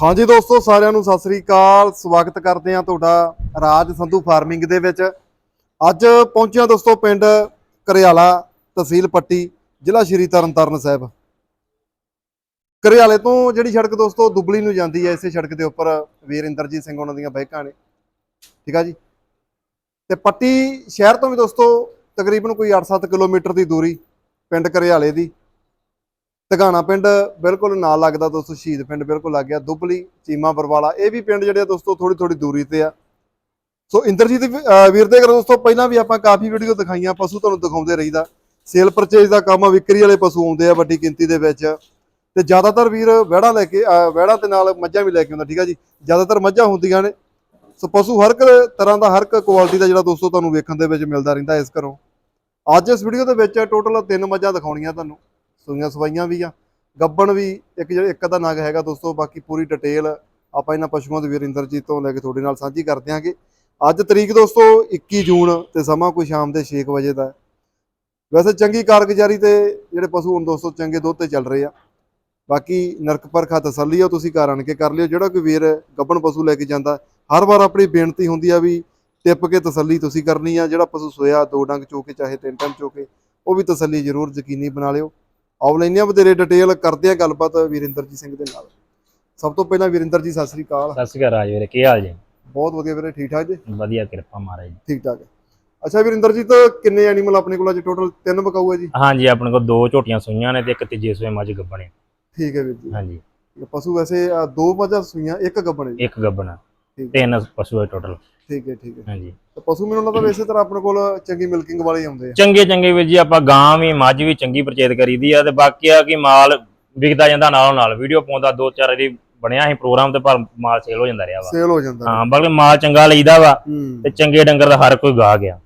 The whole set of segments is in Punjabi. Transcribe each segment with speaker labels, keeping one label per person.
Speaker 1: ਹਾਂਜੀ ਦੋਸਤੋ, ਸਾਰਿਆਂ ਨੂੰ ਸਤਿ ਸ੍ਰੀ ਅਕਾਲ। ਸਵਾਗਤ ਕਰਦੇ ਹਾਂ ਤੁਹਾਡਾ ਰਾਜ ਸੰਧੂ ਫਾਰਮਿੰਗ ਦੇ ਵਿੱਚ। ਅੱਜ ਪਹੁੰਚਿਆ ਦੋਸਤੋ ਪਿੰਡ ਕਰਿਆਲਾ ਤਹਿਸੀਲ ਪੱਟੀ, ਜ਼ਿਲ੍ਹਾ ਸ਼੍ਰੀ ਤਰਨਤਾਰਨ ਸਾਹਿਬ। ਕਰਿਆਲੇ ਤੋਂ ਜਿਹੜੀ ਸੜਕ ਦੋਸਤੋ, ਦੁਬਲੀ ਨੂੰ ਜਾਂਦੀ ਹੈ, ਇਸੇ ਸੜਕ ਦੇ ਉੱਪਰ ਵੀਰ ਇੰਦਰਜੀਤ ਸਿੰਘ ਉਹਨਾਂ ਦੀਆਂ ਬਾਈਕਾਂ ਨੇ। ਠੀਕ ਆ ਜੀ? ਤੇ ਪੱਟੀ ਸ਼ਹਿਰ ਤੋਂ ਵੀ ਦੋਸਤੋ, ਤਕਰੀਬਨ ਕੋਈ 8-7 ਕਿਲੋਮੀਟਰ ਦੀ ਦੂਰੀ ਪਿੰਡ ਕਰਿਆਲੇ ਦੀ। ਤਗਾਣਾ ਪਿੰਡ ਬਿਲਕੁਲ ਨਾਲ ਲੱਗਦਾ ਦੋਸਤੋ, ਸ਼ਹੀਦ ਪਿੰਡ ਬਿਲਕੁਲ ਲੱਗ ਗਿਆ, ਦੁਬਲੀ, ਚੀਮਾ ਬਰਵਾਲਾ, ਇਹ ਵੀ ਪਿੰਡ ਜਿਹੜੇ ਆ ਦੋਸਤੋ ਥੋੜੀ ਥੋੜੀ ਦੂਰੀ ਤੇ ਆ। ਸੋ ਇੰਦਰਜੀਤ ਵੀਰ ਦੇ ਘਰ ਦੋਸਤੋ, ਪਹਿਲਾਂ ਵੀ ਆਪਾਂ ਕਾਫੀ ਵੀਡੀਓ ਦਿਖਾਈਆਂ, ਪਸ਼ੂ ਤੁਹਾਨੂੰ ਦਿਖਾਉਂਦੇ ਰਹੀਦਾ। ਸੇਲ ਪਰਚੇਜ ਦਾ ਕੰਮ ਵਿਕਰੀ ਵਾਲੇ ਪਸ਼ੂ ਆਉਂਦੇ ਆ ਵੱਡੀ ਗਿਣਤੀ ਦੇ ਵਿੱਚ। ਤੇ ਜ਼ਿਆਦਾਤਰ ਵੀਰ ਵਹਿੜਾਂ ਲੈ ਕੇ, ਅਹ, ਵਹਿੜਾਂ ਤੇ ਨਾਲ ਮੱਝਾਂ ਵੀ ਲੈ ਕੇ ਆਉਂਦਾ, ਠੀਕ ਆ ਜੀ? ਜ਼ਿਆਦਾਤਰ ਮੱਝਾਂ ਹੁੰਦੀਆਂ ਨੇ। ਸੋ ਪਸ਼ੂ ਹਰ ਇੱਕ ਤਰ੍ਹਾਂ ਦਾ, ਹਰ ਇੱਕ ਕੁਆਲਿਟੀ ਦਾ ਜਿਹੜਾ ਦੋਸਤੋ, ਤੁਹਾਨੂੰ ਵੇਖਣ ਦੇ ਵਿੱਚ ਮਿਲਦਾ ਰਹਿੰਦਾ ਇਸ ਘਰੋਂ। ਅੱਜ ਇਸ ਵੀਡੀਓ ਦੇ ਵਿੱਚ ਟੋਟਲ ਤਿੰਨ ਮੱਝਾਂ ਦਿਖਾਉਣੀਆਂ ਤੁਹਾਨੂੰ। ਸੂਈਆਂ ਸਵਾਈਆਂ ਵੀ ਆ। ਗੱਬਣ ਵੀ ਇੱਕ ਜਿਹੜਾ ਇੱਕ ਦਾ ਨਗ ਹੈਗਾ ਦੋਸਤੋ, ਬਾਕੀ ਪੂਰੀ ਡਿਟੇਲ ਆਪਾਂ ਇਹਨਾਂ ਪਸ਼ੂਆਂ ਦੇ ਵੀਰ ਇੰਦਰਜੀਤ ਤੋਂ ਲੈ ਕੇ ਤੁਹਾਡੇ ਨਾਲ ਸਾਂਝੀ ਕਰ ਦਿਆਂਗੇ। ਅੱਜ ਤਰੀਕ ਦੋਸਤੋ 21 ਜੂਨ ਤੇ ਸਮਾਂ ਕੋਈ ਸ਼ਾਮ ਦੇ 6 ਵਜੇ ਦਾ ਵੈਸੇ ਚੰਗੀ ਕਾਰਗੁਜ਼ਾਰੀ ਤੇ ਜਿਹੜੇ ਪਸ਼ੂ ਹੁਣ ਦੋਸਤੋ, ਚੰਗੇ ਦੁੱਧ ਤੇ ਚੱਲ ਰਹੇ ਆ। ਬਾਕੀ ਨਰਕ ਪਰਖਾ ਤਸੱਲੀ ਆ ਉਹ ਤੁਸੀਂ ਘਰ ਆਣ ਕੇ ਕਰ ਲਿਓ। ਜਿਹੜਾ ਕੋਈ ਵੀਰ ਗੱਬਣ ਪਸ਼ੂ ਲੈ ਕੇ ਜਾਂਦਾ, ਹਰ ਵਾਰ ਆਪਣੀ ਬੇਨਤੀ ਹੁੰਦੀ ਆ ਵੀ ਟਿੱਪ ਕੇ ਤਸੱਲੀ ਤੁਸੀਂ ਕਰਨੀ ਆ। ਜਿਹੜਾ ਪਸ਼ੂ ਸੋਇਆ ਦੋ ਡੰਗ ਚੋ ਕੇ, ਚਾਹੇ ਤਿੰਨ ਟਾਈਮ ਚੋ ਕੇ, ਉਹ ਵੀ ਤਸੱਲੀ ਜ਼ਰੂਰ ਯਕੀਨੀ ਬਣਾ ਲਿਓ। ਆਓ ਲੈਂਦੇ ਹਾਂ ਵਧੇਰੇ ਡਿਟੇਲ ਕਰਦੇ ਆ ਗੱਲਬਾਤ ਵੀਰਿੰਦਰ ਸਿੰਘ ਦੇ ਨਾਲ। ਸਭ ਤੋਂ ਪਹਿਲਾਂ ਵੀਰਿੰਦਰ ਜੀ ਸਤਿ ਸ੍ਰੀ ਅਕਾਲ।
Speaker 2: ਸਤਿ ਸ਼੍ਰੀ ਅਕਾਲ ਰਾਜ ਵੀਰੇ ਕੀ ਹਾਲ ਜੀ?
Speaker 1: ਬਹੁਤ ਵਧੀਆ ਵੀਰੇ ਠੀਕ ਠਾਕ ਜੀ?
Speaker 2: ਵਧੀਆ ਕਿਰਪਾ ਮਹਾਰਾਜ ਜੀ
Speaker 1: ਠੀਕ ਠਾਕ ਅੱਛਾ ਵੀਰਿੰਦਰ ਜੀ ਤਾਂ ਕਿੰਨੇ ਐਨੀਮਲ ਆਪਣੇ ਕੋਲ ਅੱਜ ਟੋਟਲ ਤਿੰਨ ਬਕਾਊ ਹੈ ਜੀ?
Speaker 2: ਹਾਂਜੀ ਆਪਣੇ ਕੋਲ ਦੋ ਝੋਟੀਆਂ ਸੂਈਆਂ ਨੇ ਤੇ ਇੱਕ ਤੀਜੇ ਸੂਏ ਮੱਝ ਗੱਬਣੇ
Speaker 1: ਠੀਕ ਹੈ ਵੀਰ ਜੀ।
Speaker 2: ਹਾਂਜੀ।
Speaker 1: ਪਸ਼ੂ ਵੈਸੇ ਦੋ ਮੱਝਾਂ ਸੂਈਆਂ ਇੱਕ ਗੱਬਣ
Speaker 2: ਇੱਕ ਗੱਬਣਾ ਤਿੰਨ ਪਸ਼ੂ ਹੈ ਟੋਟਲ
Speaker 1: ਠੀਕ ਹੈ ਠੀਕ ਹੈ।
Speaker 2: ਹਾਂਜੀ।
Speaker 1: ਤੇ ਪਸ਼ੂ ਮੈਨੂੰ ਲੱਗਦਾ ਵੈਸੇ ਤਰ੍ਹਾਂ ਆਪਣੇ ਕੋਲ ਚੰਗੀ ਮਿਲਕਿੰਗ ਵਾਲੇ ਆਉਂਦੇ ਆ।
Speaker 2: ਚੰਗੇ ਚੰਗੇ ਵੀਰ ਜੀ ਆਪਾਂ ਗਾਂ ਵੀ ਮੱਝ ਵੀ ਚੰਗੀ ਪਰਚੇਤ ਕਰੀਦੀ ਆ ਤੇ ਬਾਕੀ ਆ ਕਿ ਮਾਲ ਵਿਕਦਾ ਜਾਂਦਾ ਨਾਲੋਂ ਨਾਲ। ਵੀਡੀਓ ਪਾਉਂਦਾ ਦੋ ਚਾਰ ਵਾਰੀ ਬਣਿਆ ਸੀ ਪ੍ਰੋਗਰਾਮ ਤੇ ਪਰ ਮਾਲ ਸੇਲ ਹੋ ਜਾਂਦਾ ਰਿਹਾ ਵਾ।
Speaker 1: ਸੇਲ ਹੋ ਜਾਂਦਾ
Speaker 2: ਹਾਂ ਬਲਕਿ ਮਾਲ ਚੰਗਾ ਲਈਦਾ ਵਾ ਤੇ ਚੰਗੇ ਡੰਗਰ ਦਾ ਹਰ ਕੋਈ ਗਾ ਗਿਆ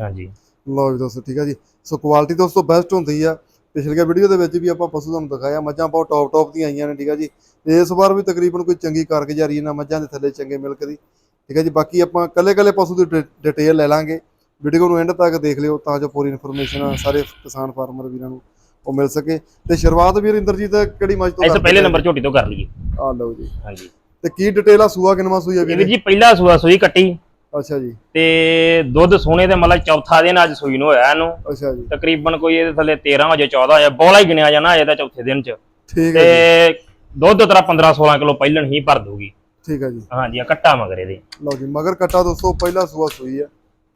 Speaker 2: ਹਾਂਜੀ।
Speaker 1: ਲਓ ਜੀ ਦੋਸਤੋ ਠੀਕ ਹੈ ਜੀ। ਸੋ ਕੁਆਲਿਟੀ ਦੋਸਤੋ ਬੈਸਟ ਹੁੰਦੀ ਆ। ਪਿਛਲੇ ਵੀਡੀਓ ਦੇ ਵਿੱਚ ਵੀ ਆਪਾਂ ਪਸ਼ੂ ਤੁਹਾਨੂੰ ਦਿਖਾਇਆ ਮੱਝਾਂ ਬਹੁਤ ਟੌਪ ਟੌਪ ਦੀਆਂ ਆਈਆਂ ਨੇ ਠੀਕ ਹੈ ਜੀ। ਇਸ ਵਾਰ ਵੀ ਤਕਰੀਬਨ ਕੋਈ ਚੰਗੀ ਕਾਰਗੁਜ਼ਾਰੀ ਇਹਨਾਂ ਮੱਝਾਂ ਦੇ ਥੱਲੇ ਚੰਗੇ ਮਿਲਕ ਦੀ ਠੀਕ ਹੈ ਜੀ। ਬਾਕੀ ਆਪਾਂ ਕੱਲੇ ਕੱਲੇ ਪਸ਼ੂ ਦੀ ਡਿਟੇਲ ਲੈ ਲਾਂਗੇ। ਵੀਡੀਓ ਨੂੰ ਐਂਡ ਤੱਕ ਦੇਖ ਲਿਓ ਤਾਂ ਜੋ ਪੂਰੀ ਇਨਫੋਰਮੇਸ਼ਨ ਸਾਰੇ ਕਿਸਾਨ ਫਾਰਮਰ ਵੀਰਾਂ ਨੂੰ ਉਹ ਮਿਲ ਸਕੇ। ਤੇ ਸ਼ੁਰੂਆਤ ਵੀਰ ਇੰਦਰਜੀਤ ਕਿਹੜੀ ਮੱਝ ਤੋਂ
Speaker 2: ਇਸ ਪਹਿਲੇ
Speaker 1: ਆ?
Speaker 2: ਨੰਬਰ ਝੋਟੀ ਤੋਂ ਕਰ ਲਈਏ।
Speaker 1: ਆ ਲਓ ਜੀ।
Speaker 2: ਹਾਂਜੀ।
Speaker 1: ਤੇ ਕੀ ਡਿਟੇਲ ਆ? ਸੂਆ ਕਿਨਵਾ ਸੂਈ ਆ
Speaker 2: ਵੀਰ ਜੀ ਪਹਿਲਾ ਸੂਆ ਸੂਈ ਕੱਟੀ।
Speaker 1: ਅੱਛਾ ਜੀ।
Speaker 2: ਤੇ ਦੁੱਧ ਸੋਨੇ ਦੇ ਮਤਲਬ ਚੌਥਾ ਦਿਨ ਅੱਜ ਸੂਈ ਨੂੰ ਹੋਇਆ ਇਹਨੂੰ।
Speaker 1: ਅੱਛਾ ਜੀ।
Speaker 2: ਤਕਰੀਬਨ ਕੋਈ ਇਹਦੇ ਥੱਲੇ 13 ਵਜੇ 14 ਵਜੇ ਬੋਲਾ ਹੀ ਗਿਣਿਆ ਜਾਣਾ ਅਜੇ ਤਾਂ ਚੌਥੇ ਦਿਨ ਚ।
Speaker 1: ਠੀਕ ਹੈ
Speaker 2: ਤੇ
Speaker 1: ਜੀ।
Speaker 2: ਦੁੱਧ ਤੇਰਾ 15 16 ਕਿਲੋ ਪਹਿਲਣ ਹੀ ਭਰ ਦੂਗੀ
Speaker 1: ਠੀਕ ਹੈ ਜੀ।
Speaker 2: ਹਾਂਜੀ ਆ ਕੱਟਾ ਮਗਰ ਇਹਦੇ।
Speaker 1: ਲਓ ਜੀ ਮਗਰ ਕੱਟਾ ਦੋਸਤੋ ਪਹਿਲਾ ਸੂਆ ਸੂਈ ਆ।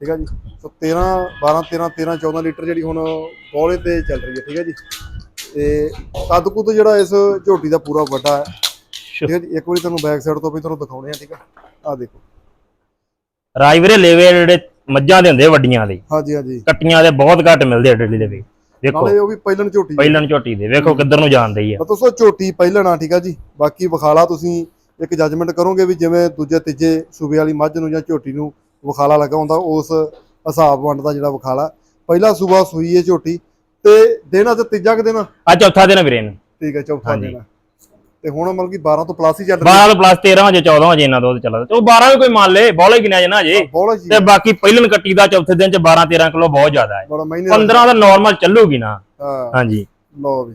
Speaker 1: ਠੀਕ ਹੈ ਜੀ। ਸੋ 13 12 13 13 14 ਲੀਟਰ ਜਿਹੜੀ ਹੁਣ ਬੋਲੇ ਤੇ ਚੱਲ ਰਹੀ ਹੈ। ਠੀਕ ਹੈ ਜੀ। ਤੇ ਕੱਦ ਕੁੱਦ ਜਿਹੜਾ ਇਸ ਝੋਟੀ ਦਾ ਪੂਰਾ ਵੱਡਾ ਹੈ। ਠੀਕ ਹੈ ਜੀ। ਇੱਕ ਵਾਰੀ ਤੁਹਾਨੂੰ ਬੈਕ ਸਾਈਡ ਤੋਂ ਵੀ ਤੁਹਾਨੂੰ ਦਿਖਾਉਣੇ ਆ। ਠੀਕ ਹੈ। ਆ ਦੇਖੋ।
Speaker 2: ਰਾਜ ਵੀਰੇ ਲੇਵੇ ਜਿਹੜੇ ਮੱਝਾਂ ਦੇ ਹੁੰਦੇ ਵੱਡੀਆਂ ਦੇ।
Speaker 1: ਹਾਂਜੀ ਹਾਂਜੀ।
Speaker 2: ਕੱਟੀਆਂ ਦੇ ਬਹੁਤ ਘੱਟ ਮਿਲਦੇ ਆ ਡੇਲੀ ਦੇ ਵੀ। ਵੇਖੋ।
Speaker 1: ਨਾਲੇ ਉਹ ਵੀ ਪਹਿਲਣ ਝੋਟੀ
Speaker 2: ਪਹਿਲਣ ਝੋਟੀ ਦੇ। ਵੇਖੋ ਕਿੱਧਰ ਨੂੰ ਜਾਂਦੇ ਹੀ
Speaker 1: ਦੋਸਤੋ ਝੋਟੀ ਪਹਿਲਣ ਆ ਠੀਕ ਆ ਜੀ? ਬਾਕੀ ਵਿਖਾਲਾ ਤੁਸੀਂ ਇੱਕ ਜੱਜਮੈਂਟ ਕਰੋਗੇ ਵੀ ਜਿਵੇਂ ਦੂਜੇ ਤੀਜੇ ਸੂਬੇ ਵਾਲੀ ਮੱਝ ਨੂੰ ਜਾਂ ਝੋਟੀ ਨੂੰ ਵਿਖਾਲਾ ਲੱਗਾ ਹੁੰਦਾ ਉਸ ਹਿਸਾਬ ਵੰਡ ਦਾ ਜਿਹੜਾ ਵਿਖਾਲਾ। ਪਹਿਲਾ ਸੂਬਾ ਸੂਈ ਹੈ ਝੋਟੀ ਤੇ ਦਿਨ ਅੱਜ ਤੀਜਾ ਕਿ ਦਿਨ?
Speaker 2: ਆ ਚੌਥਾ ਦਿਨ ਵੀਰੇ ਨੂੰ
Speaker 1: ਠੀਕ ਹੈ ਚੌਥਾ। ਦਿਨ ਆ। ਤੇ ਹੁਣ ਮਤਲਬ ਕਿ 12 ਤੋਂ ਪਲੱਸ ਹੀ ਚੱਲ ਰਹੀ
Speaker 2: 12 ਤੋਂ ਪਲੱਸ 13 ਵਜੇ 14 ਵਜੇ ਇਹਨਾਂ ਦੁੱਧ ਚੱਲਦਾ। ਉਹ 12 ਵੀ ਕੋਈ ਮੰਨ ਲੇ ਬੋਲਾ ਗਿਣਿਆ
Speaker 1: ਬੋਲਾ ਜੀ।
Speaker 2: ਤੇ ਬਾਕੀ ਪਹਿਲਣ ਕੱਟੀ ਦਾ ਚੌਥੇ ਦਿਨ ਚ 12 13 ਕਿਲੋ ਬਹੁਤ ਜ਼ਿਆਦਾ ਹੈ।
Speaker 1: ਬੜਾ ਮਹੀਨੇ ਦਾ
Speaker 2: 15 ਦਾ ਨਾਰਮਲ ਚੱਲੂਗੀ ਨਾ। ਹਾਂਜੀ।
Speaker 1: ਲਓ ਵੀ।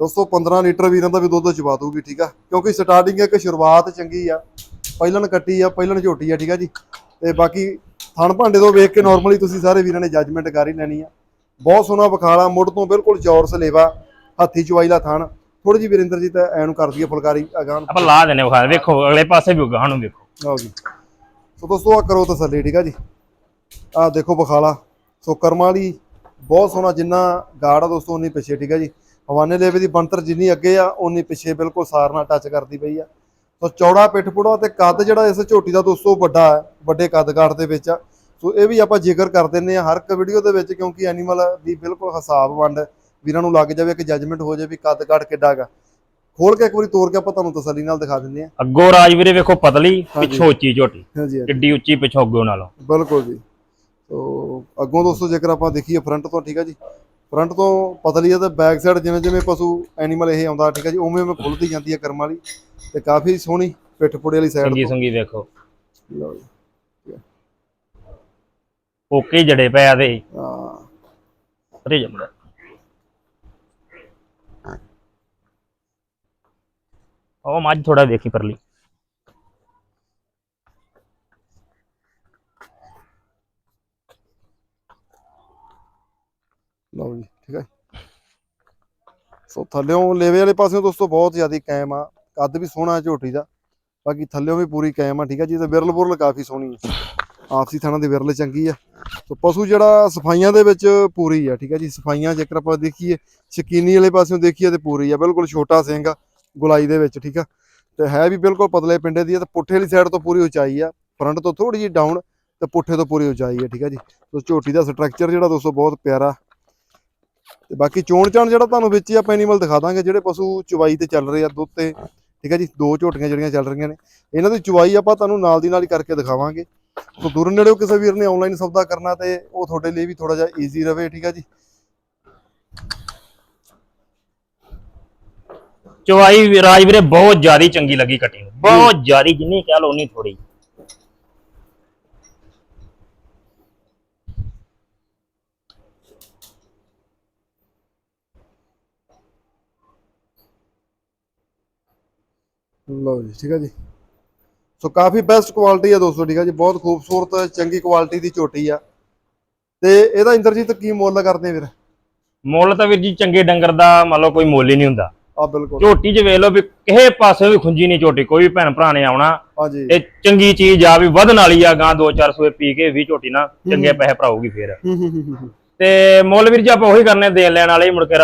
Speaker 1: ਦੋਸਤੋ 15 ਲੀਟਰ ਵੀਰਾਂ ਦਾ ਵੀ ਦੁੱਧ ਚਵਾ ਦੂਗੀ ਠੀਕ ਆ? ਕਿਉਂਕਿ ਸਟਾਰਟਿੰਗ ਇੱਕ ਸ਼ੁਰੂਆਤ ਚੰਗੀ ਆ। ਪਹਿਲਣ ਕੱਟੀ ਆ ਪਹਿਲਣ ਝੋਟੀ ਆ ਠੀਕ ਆ ਜੀ? ਤੇ ਬਾਕੀ ਥਣ ਭਾਂਡੇ ਤੋਂ ਵੇਖ ਕੇ ਨਾਰਮਲੀ ਤੁਸੀਂ ਸਾਰੇ ਵੀਰਾਂ ਨੇ ਜੱਜਮੈਂਟ ਕਰ ਹੀ ਲੈਣੀ ਆ। ਬਹੁਤ ਸੋਹਣਾ ਵਿਖਾਲਾ ਮੁੱਢ ਤੋਂ ਬਿਲਕੁਲ ਚੌਰਸ ਲੇਵਾ ਹੱਥੀ ਚਵਾਈ ਦਾ ਥਣ। ਥੋੜੀ ਜੀ ਵੀਰਿੰਦਰ ਜੀ ਤਾਂ ਐਨੂੰ ਕਰ ਦਈਏ ਫੁਲਕਾਰੀ ਅਗਾਂ ਨੂੰ
Speaker 2: ਆਪਾਂ ਲਾ ਦਿੰਨੇ ਵਿਖਾ ਵੇਖੋ ਅਗਲੇ ਪਾਸੇ ਵੀ ਉਗਾ ਨੂੰ ਵੇਖੋ।
Speaker 1: ਲਓ ਜੀ। ਸੋ ਦੋਸਤੋ ਆ ਕਰੋ ਤਸੱਲੀ ਠੀਕ ਆ ਜੀ? ਆ ਦੇਖੋ ਬਖਾਲਾ। ਸੋ ਕਰਮਾਂ ਵਾਲੀ ਬਹੁਤ ਸੋਹਣਾ ਜਿੰਨਾ ਗਾੜ ਆ ਦੋਸਤੋ ਉਨੀ ਪਿੱਛੇ ਠੀਕ ਆ ਜੀ? ਹਵਾਨੇ ਲੇਵੇ ਦੀ ਬੰਤਰ ਜਿੰਨੀ ਅੱਗੇ ਆ ਉਨੀ ਪਿੱਛੇ ਬਿਲਕੁਲ ਸਾਰ ਨਾਲ ਟੱਚ ਕਰਦੀ ਪਈ ਆ। ਸੋ ਚੌੜਾ ਪਿੱਠ ਪੁੜਾ ਤੇ ਕੱਦ ਜਿਹੜਾ ਇਸ ਝੋਟੀ ਦਾ ਦੋਸਤੋ ਵੱਡਾ ਹੈ ਵੱਡੇ ਕੱਦ ਕਾਠ ਦੇ ਵਿੱਚ ਆ। ਸੋ ਇਹ ਵੀ ਆਪਾਂ ਜ਼ਿਕਰ ਕਰ ਦਿੰਨੇ ਆ ਹਰ ਇੱਕ ਵੀਡੀਓ ਦੇ ਵਿੱਚ ਕਿਉਂਕਿ ਐਨੀਮਲ ਦੀ ਬਿਲਕੁਲ ਹਿਸਾਬ ਵੰਡ ਵੀਰਾਂ ਨੂੰ ਲੱਗ ਜਾਵੇ ਕਿ ਜੱਜਮੈਂਟ ਹੋ ਜਾਵੇ ਵੀ ਕੱਦ ਕਾਠ ਕਿੱਡਾ ਹੈਗਾ। ਖੋਲ ਕੇ ਇੱਕ ਵਾਰੀ ਤੋੜ ਕੇ ਆਪਾਂ ਤੁਹਾਨੂੰ ਤਸੱਲੀ ਨਾਲ ਦਿਖਾ ਦਿੰਨੇ ਆ
Speaker 2: ਅੱਗੋਂ ਰਾਜ ਵੀਰੇ ਵੇਖੋ ਪਤਲੀ। ਪਿੱਛੋਂ ਉੱਚੀ ਝੋਟੀ। ਕਿੱਡੀ ਉੱਚੀ ਪਿੱਛੋਂ ਅੱਗੋਂ ਨਾਲੋਂ।
Speaker 1: ਬਿਲਕੁਲ ਜੀ। ਸੋ ਅੱਗੋਂ ਦੋਸਤੋ ਜੇਕਰ ਆਪਾਂ ਦੇਖੀਏ ਫਰੰਟ ਤੋਂ ਠੀਕ ਹੈ ਜੀ। ਫਰੰਟ ਤੋਂ ਪਤਲੀ ਹੈ ਤੇ ਬੈਕ ਸਾਈਡ ਜਿਵੇਂ ਜਿਵੇਂ ਪਸ਼ੂ ਐਨੀਮਲ ਇਹ ਆਉਂਦਾ ਠੀਕ ਹੈ ਜੀ ਉਵੇਂ ਉਵੇਂ ਖੁੱਲਦੀ ਜਾਂਦੀ ਹੈ ਕਰਮ ਵਾਲੀ। ਤੇ ਕਾਫੀ ਸੋਹਣੀ ਪਿੱਠ ਪੁੜੇ ਵਾਲੀ ਸਾਈਡ ਤੋਂ।
Speaker 2: ਸੰਗੀ ਵੇਖੋ।
Speaker 1: ਲਓ ਜੀ।
Speaker 2: ਓਕੇ ਜੜੇ ਪਿਆ ਦੇ
Speaker 1: ਹਾਂ।
Speaker 2: ਅਰੇ ਜਮੜਾ ਉਹ ਮੱਝ ਥੋੜਾ ਦੇਖੀ ਪਰਲੀ।
Speaker 1: ਲਓ ਜੀ, ਠੀਕ ਹੈ ਸੋ ਥੱਲਿਓਂ ਲੇਵੇ ਵਾਲੇ ਪਾਸਿਓਂ ਦੋਸਤੋ ਬਹੁਤ ਜ਼ਿਆਦਾ ਕਾਇਮ ਆ। ਕੱਦ ਵੀ ਸੋਹਣਾ ਝੋਟੀ ਦਾ। ਬਾਕੀ ਥੱਲਿਓਂ ਵੀ ਪੂਰੀ ਕਾਇਮ ਆ, ਠੀਕ ਹੈ ਜੀ। ਤੇ ਵਿਰਲ ਬੁਰਲ ਕਾਫੀ ਸੋਹਣੀ ਆ ਆਪਸੀ ਥਾਣਾ ਦੀ ਵਿਰਲ ਚੰਗੀ ਆ। ਸੋ ਪਸ਼ੂ ਜਿਹੜਾ ਸਫਾਈਆਂ ਦੇ ਵਿੱਚ ਪੂਰੀ ਆ, ਠੀਕ ਹੈ ਜੀ। ਸਫਾਈਆਂ ਜੇਕਰ ਆਪਾਂ ਦੇਖੀਏ ਸ਼ਕੀਨੀ ਵਾਲੇ ਪਾਸਿਓਂ ਦੇਖੀਏ ਤੇ ਪੂਰੀ ਆ। ਬਿਲਕੁਲ ਛੋਟਾ ਸਿੰਘ ਆ। ਗੁਲਾਈ ਦੇ ਵਿੱਚ, ਠੀਕ ਆ? ਤੇ ਹੈ ਵੀ ਬਿਲਕੁਲ ਪਤਲੇ ਪਿੰਡੇ ਦੀ ਆ, ਤੇ ਪੁੱਠੇ ਵਾਲੀ ਸਾਈਡ ਤੋਂ ਪੂਰੀ ਉਚਾਈ ਆ। ਫਰੰਟ ਤੋਂ ਥੋੜੀ ਜਿਹੀ ਡਾਊਨ ਤੇ ਪੁੱਠੇ ਤੋਂ ਪੂਰੀ ਉਚਾਈ ਆ, ਠੀਕ ਆ ਜੀ? ਸੋ ਝੋਟੀ ਦਾ ਸਟਰਕਚਰ ਜਿਹੜਾ ਦੋਸਤੋ ਬਹੁਤ ਪਿਆਰਾ। ਤੇ ਬਾਕੀ ਚੋਣ ਚਾਣ ਜਿਹੜਾ ਤੁਹਾਨੂੰ ਵਿੱਚ ਹੀ ਆਪਾਂ ਐਨੀਮਲ ਦਿਖਾ ਦਾਂਗੇ, ਜਿਹੜੇ ਪਸ਼ੂ ਚਵਾਈ ਤੇ ਚੱਲ ਰਹੇ ਆ, ਦੁੱਧ ਤੇ, ਠੀਕ ਹੈ ਜੀ? ਦੋ ਝੋਟੀਆਂ ਜਿਹੜੀਆਂ ਚੱਲ ਰਹੀਆਂ ਨੇ। ਇਹਨਾਂ ਦੀ ਚੁਵਾਈ ਆਪਾਂ ਤੁਹਾਨੂੰ ਨਾਲ ਦੀ ਨਾਲ ਹੀ ਕਰਕੇ ਦਿਖਾਵਾਂਗੇ। ਸੋ ਦੂਰ ਨੇੜਿਓ ਕਿਸੇ ਵੀਰ ਨੇ ਆਨਲਾਈਨ ਸੌਦਾ ਕਰਨਾ ਤੇ ਉਹ ਤੁਹਾਡੇ ਲਈ ਵੀ ਥੋੜਾ ਜਿਹਾ ਈਜ਼ੀ ਰਵੇ, ਠੀਕ ਹੈ ਜੀ?
Speaker 2: ਚਵਾਈ ਵੀ- ਰਾਜ ਵੀਰੇ ਬਹੁਤ ਜ਼ਿਆਦੀ ਚੰਗੀ ਲੱਗੀ ਕੱਟੀ ਨੂੰ ਬਹੁਤ ਜ਼ਿਆਦੀ ਜਿੰਨੀ ਕਹਿ ਲਓ ਉਨੀ ਥੋੜੀ
Speaker 1: ਲਓ ਜੀ ਠੀਕ ਹੈ ਜੀ। ਸੋ ਕਾਫੀ ਬੈਸਟ ਕੁਆਲਿਟੀ ਆ ਦੋਸਤੋ ਠੀਕ ਹੈ ਜੀ। ਬਹੁਤ ਖੂਬਸੂਰਤ ਚੰਗੀ ਕੁਆਲਿਟੀ ਦੀ ਝੋਟੀ ਆ। ਤੇ ਇਹਦਾ ਇੰਦਰਜੀਤ ਕੀ ਮੁੱਲ ਕਰਦੇ ਆ ਵੀਰ?
Speaker 2: ਮੁੱਲ ਤਾਂ ਵੀਰ ਜੀ ਚੰਗੇ ਡੰਗਰ ਦਾ ਮੰਨ ਲਓ ਕੋਈ ਮੁੱਲ ਹੀ ਨਹੀਂ ਹੁੰਦਾ।
Speaker 1: ਆ ਬਿਲਕੁਲ।
Speaker 2: ਝੋਟੀ 'ਚ ਵੇਖ ਲਓ ਵੀ ਕਿਸੇ ਪਾਸੇ ਵੀ ਖੁੰਜੀ ਨਹੀਂ ਝੋਟੀ ਕੋਈ ਵੀ ਭੈਣ ਭਰਾ ਨੇ ਆਉਣਾ।
Speaker 1: ਹਾਂਜੀ।
Speaker 2: ਇਹ ਚੰਗੀ ਚੀਜ਼ ਆ ਵੀ ਵਧਣ ਵਾਲੀ ਆ ਗਾਂ 2-4 ਸੂਏ ਪੀ ਕੇ ਵੀ ਝੋਟੀ ਨਾ ਚੰਗੇ ਪੈਸੇ ਭਰਾਊਗੀ ਫੇਰ। ਤੇ ਮੁੱਲ ਵੀਰ ਜੀ ਆਪਾਂ ਉਹੀ ਕਰਨੇ ਦੇਣ ਲੈਣ ਵਾਲੇ ਮੁੜ ਕੇ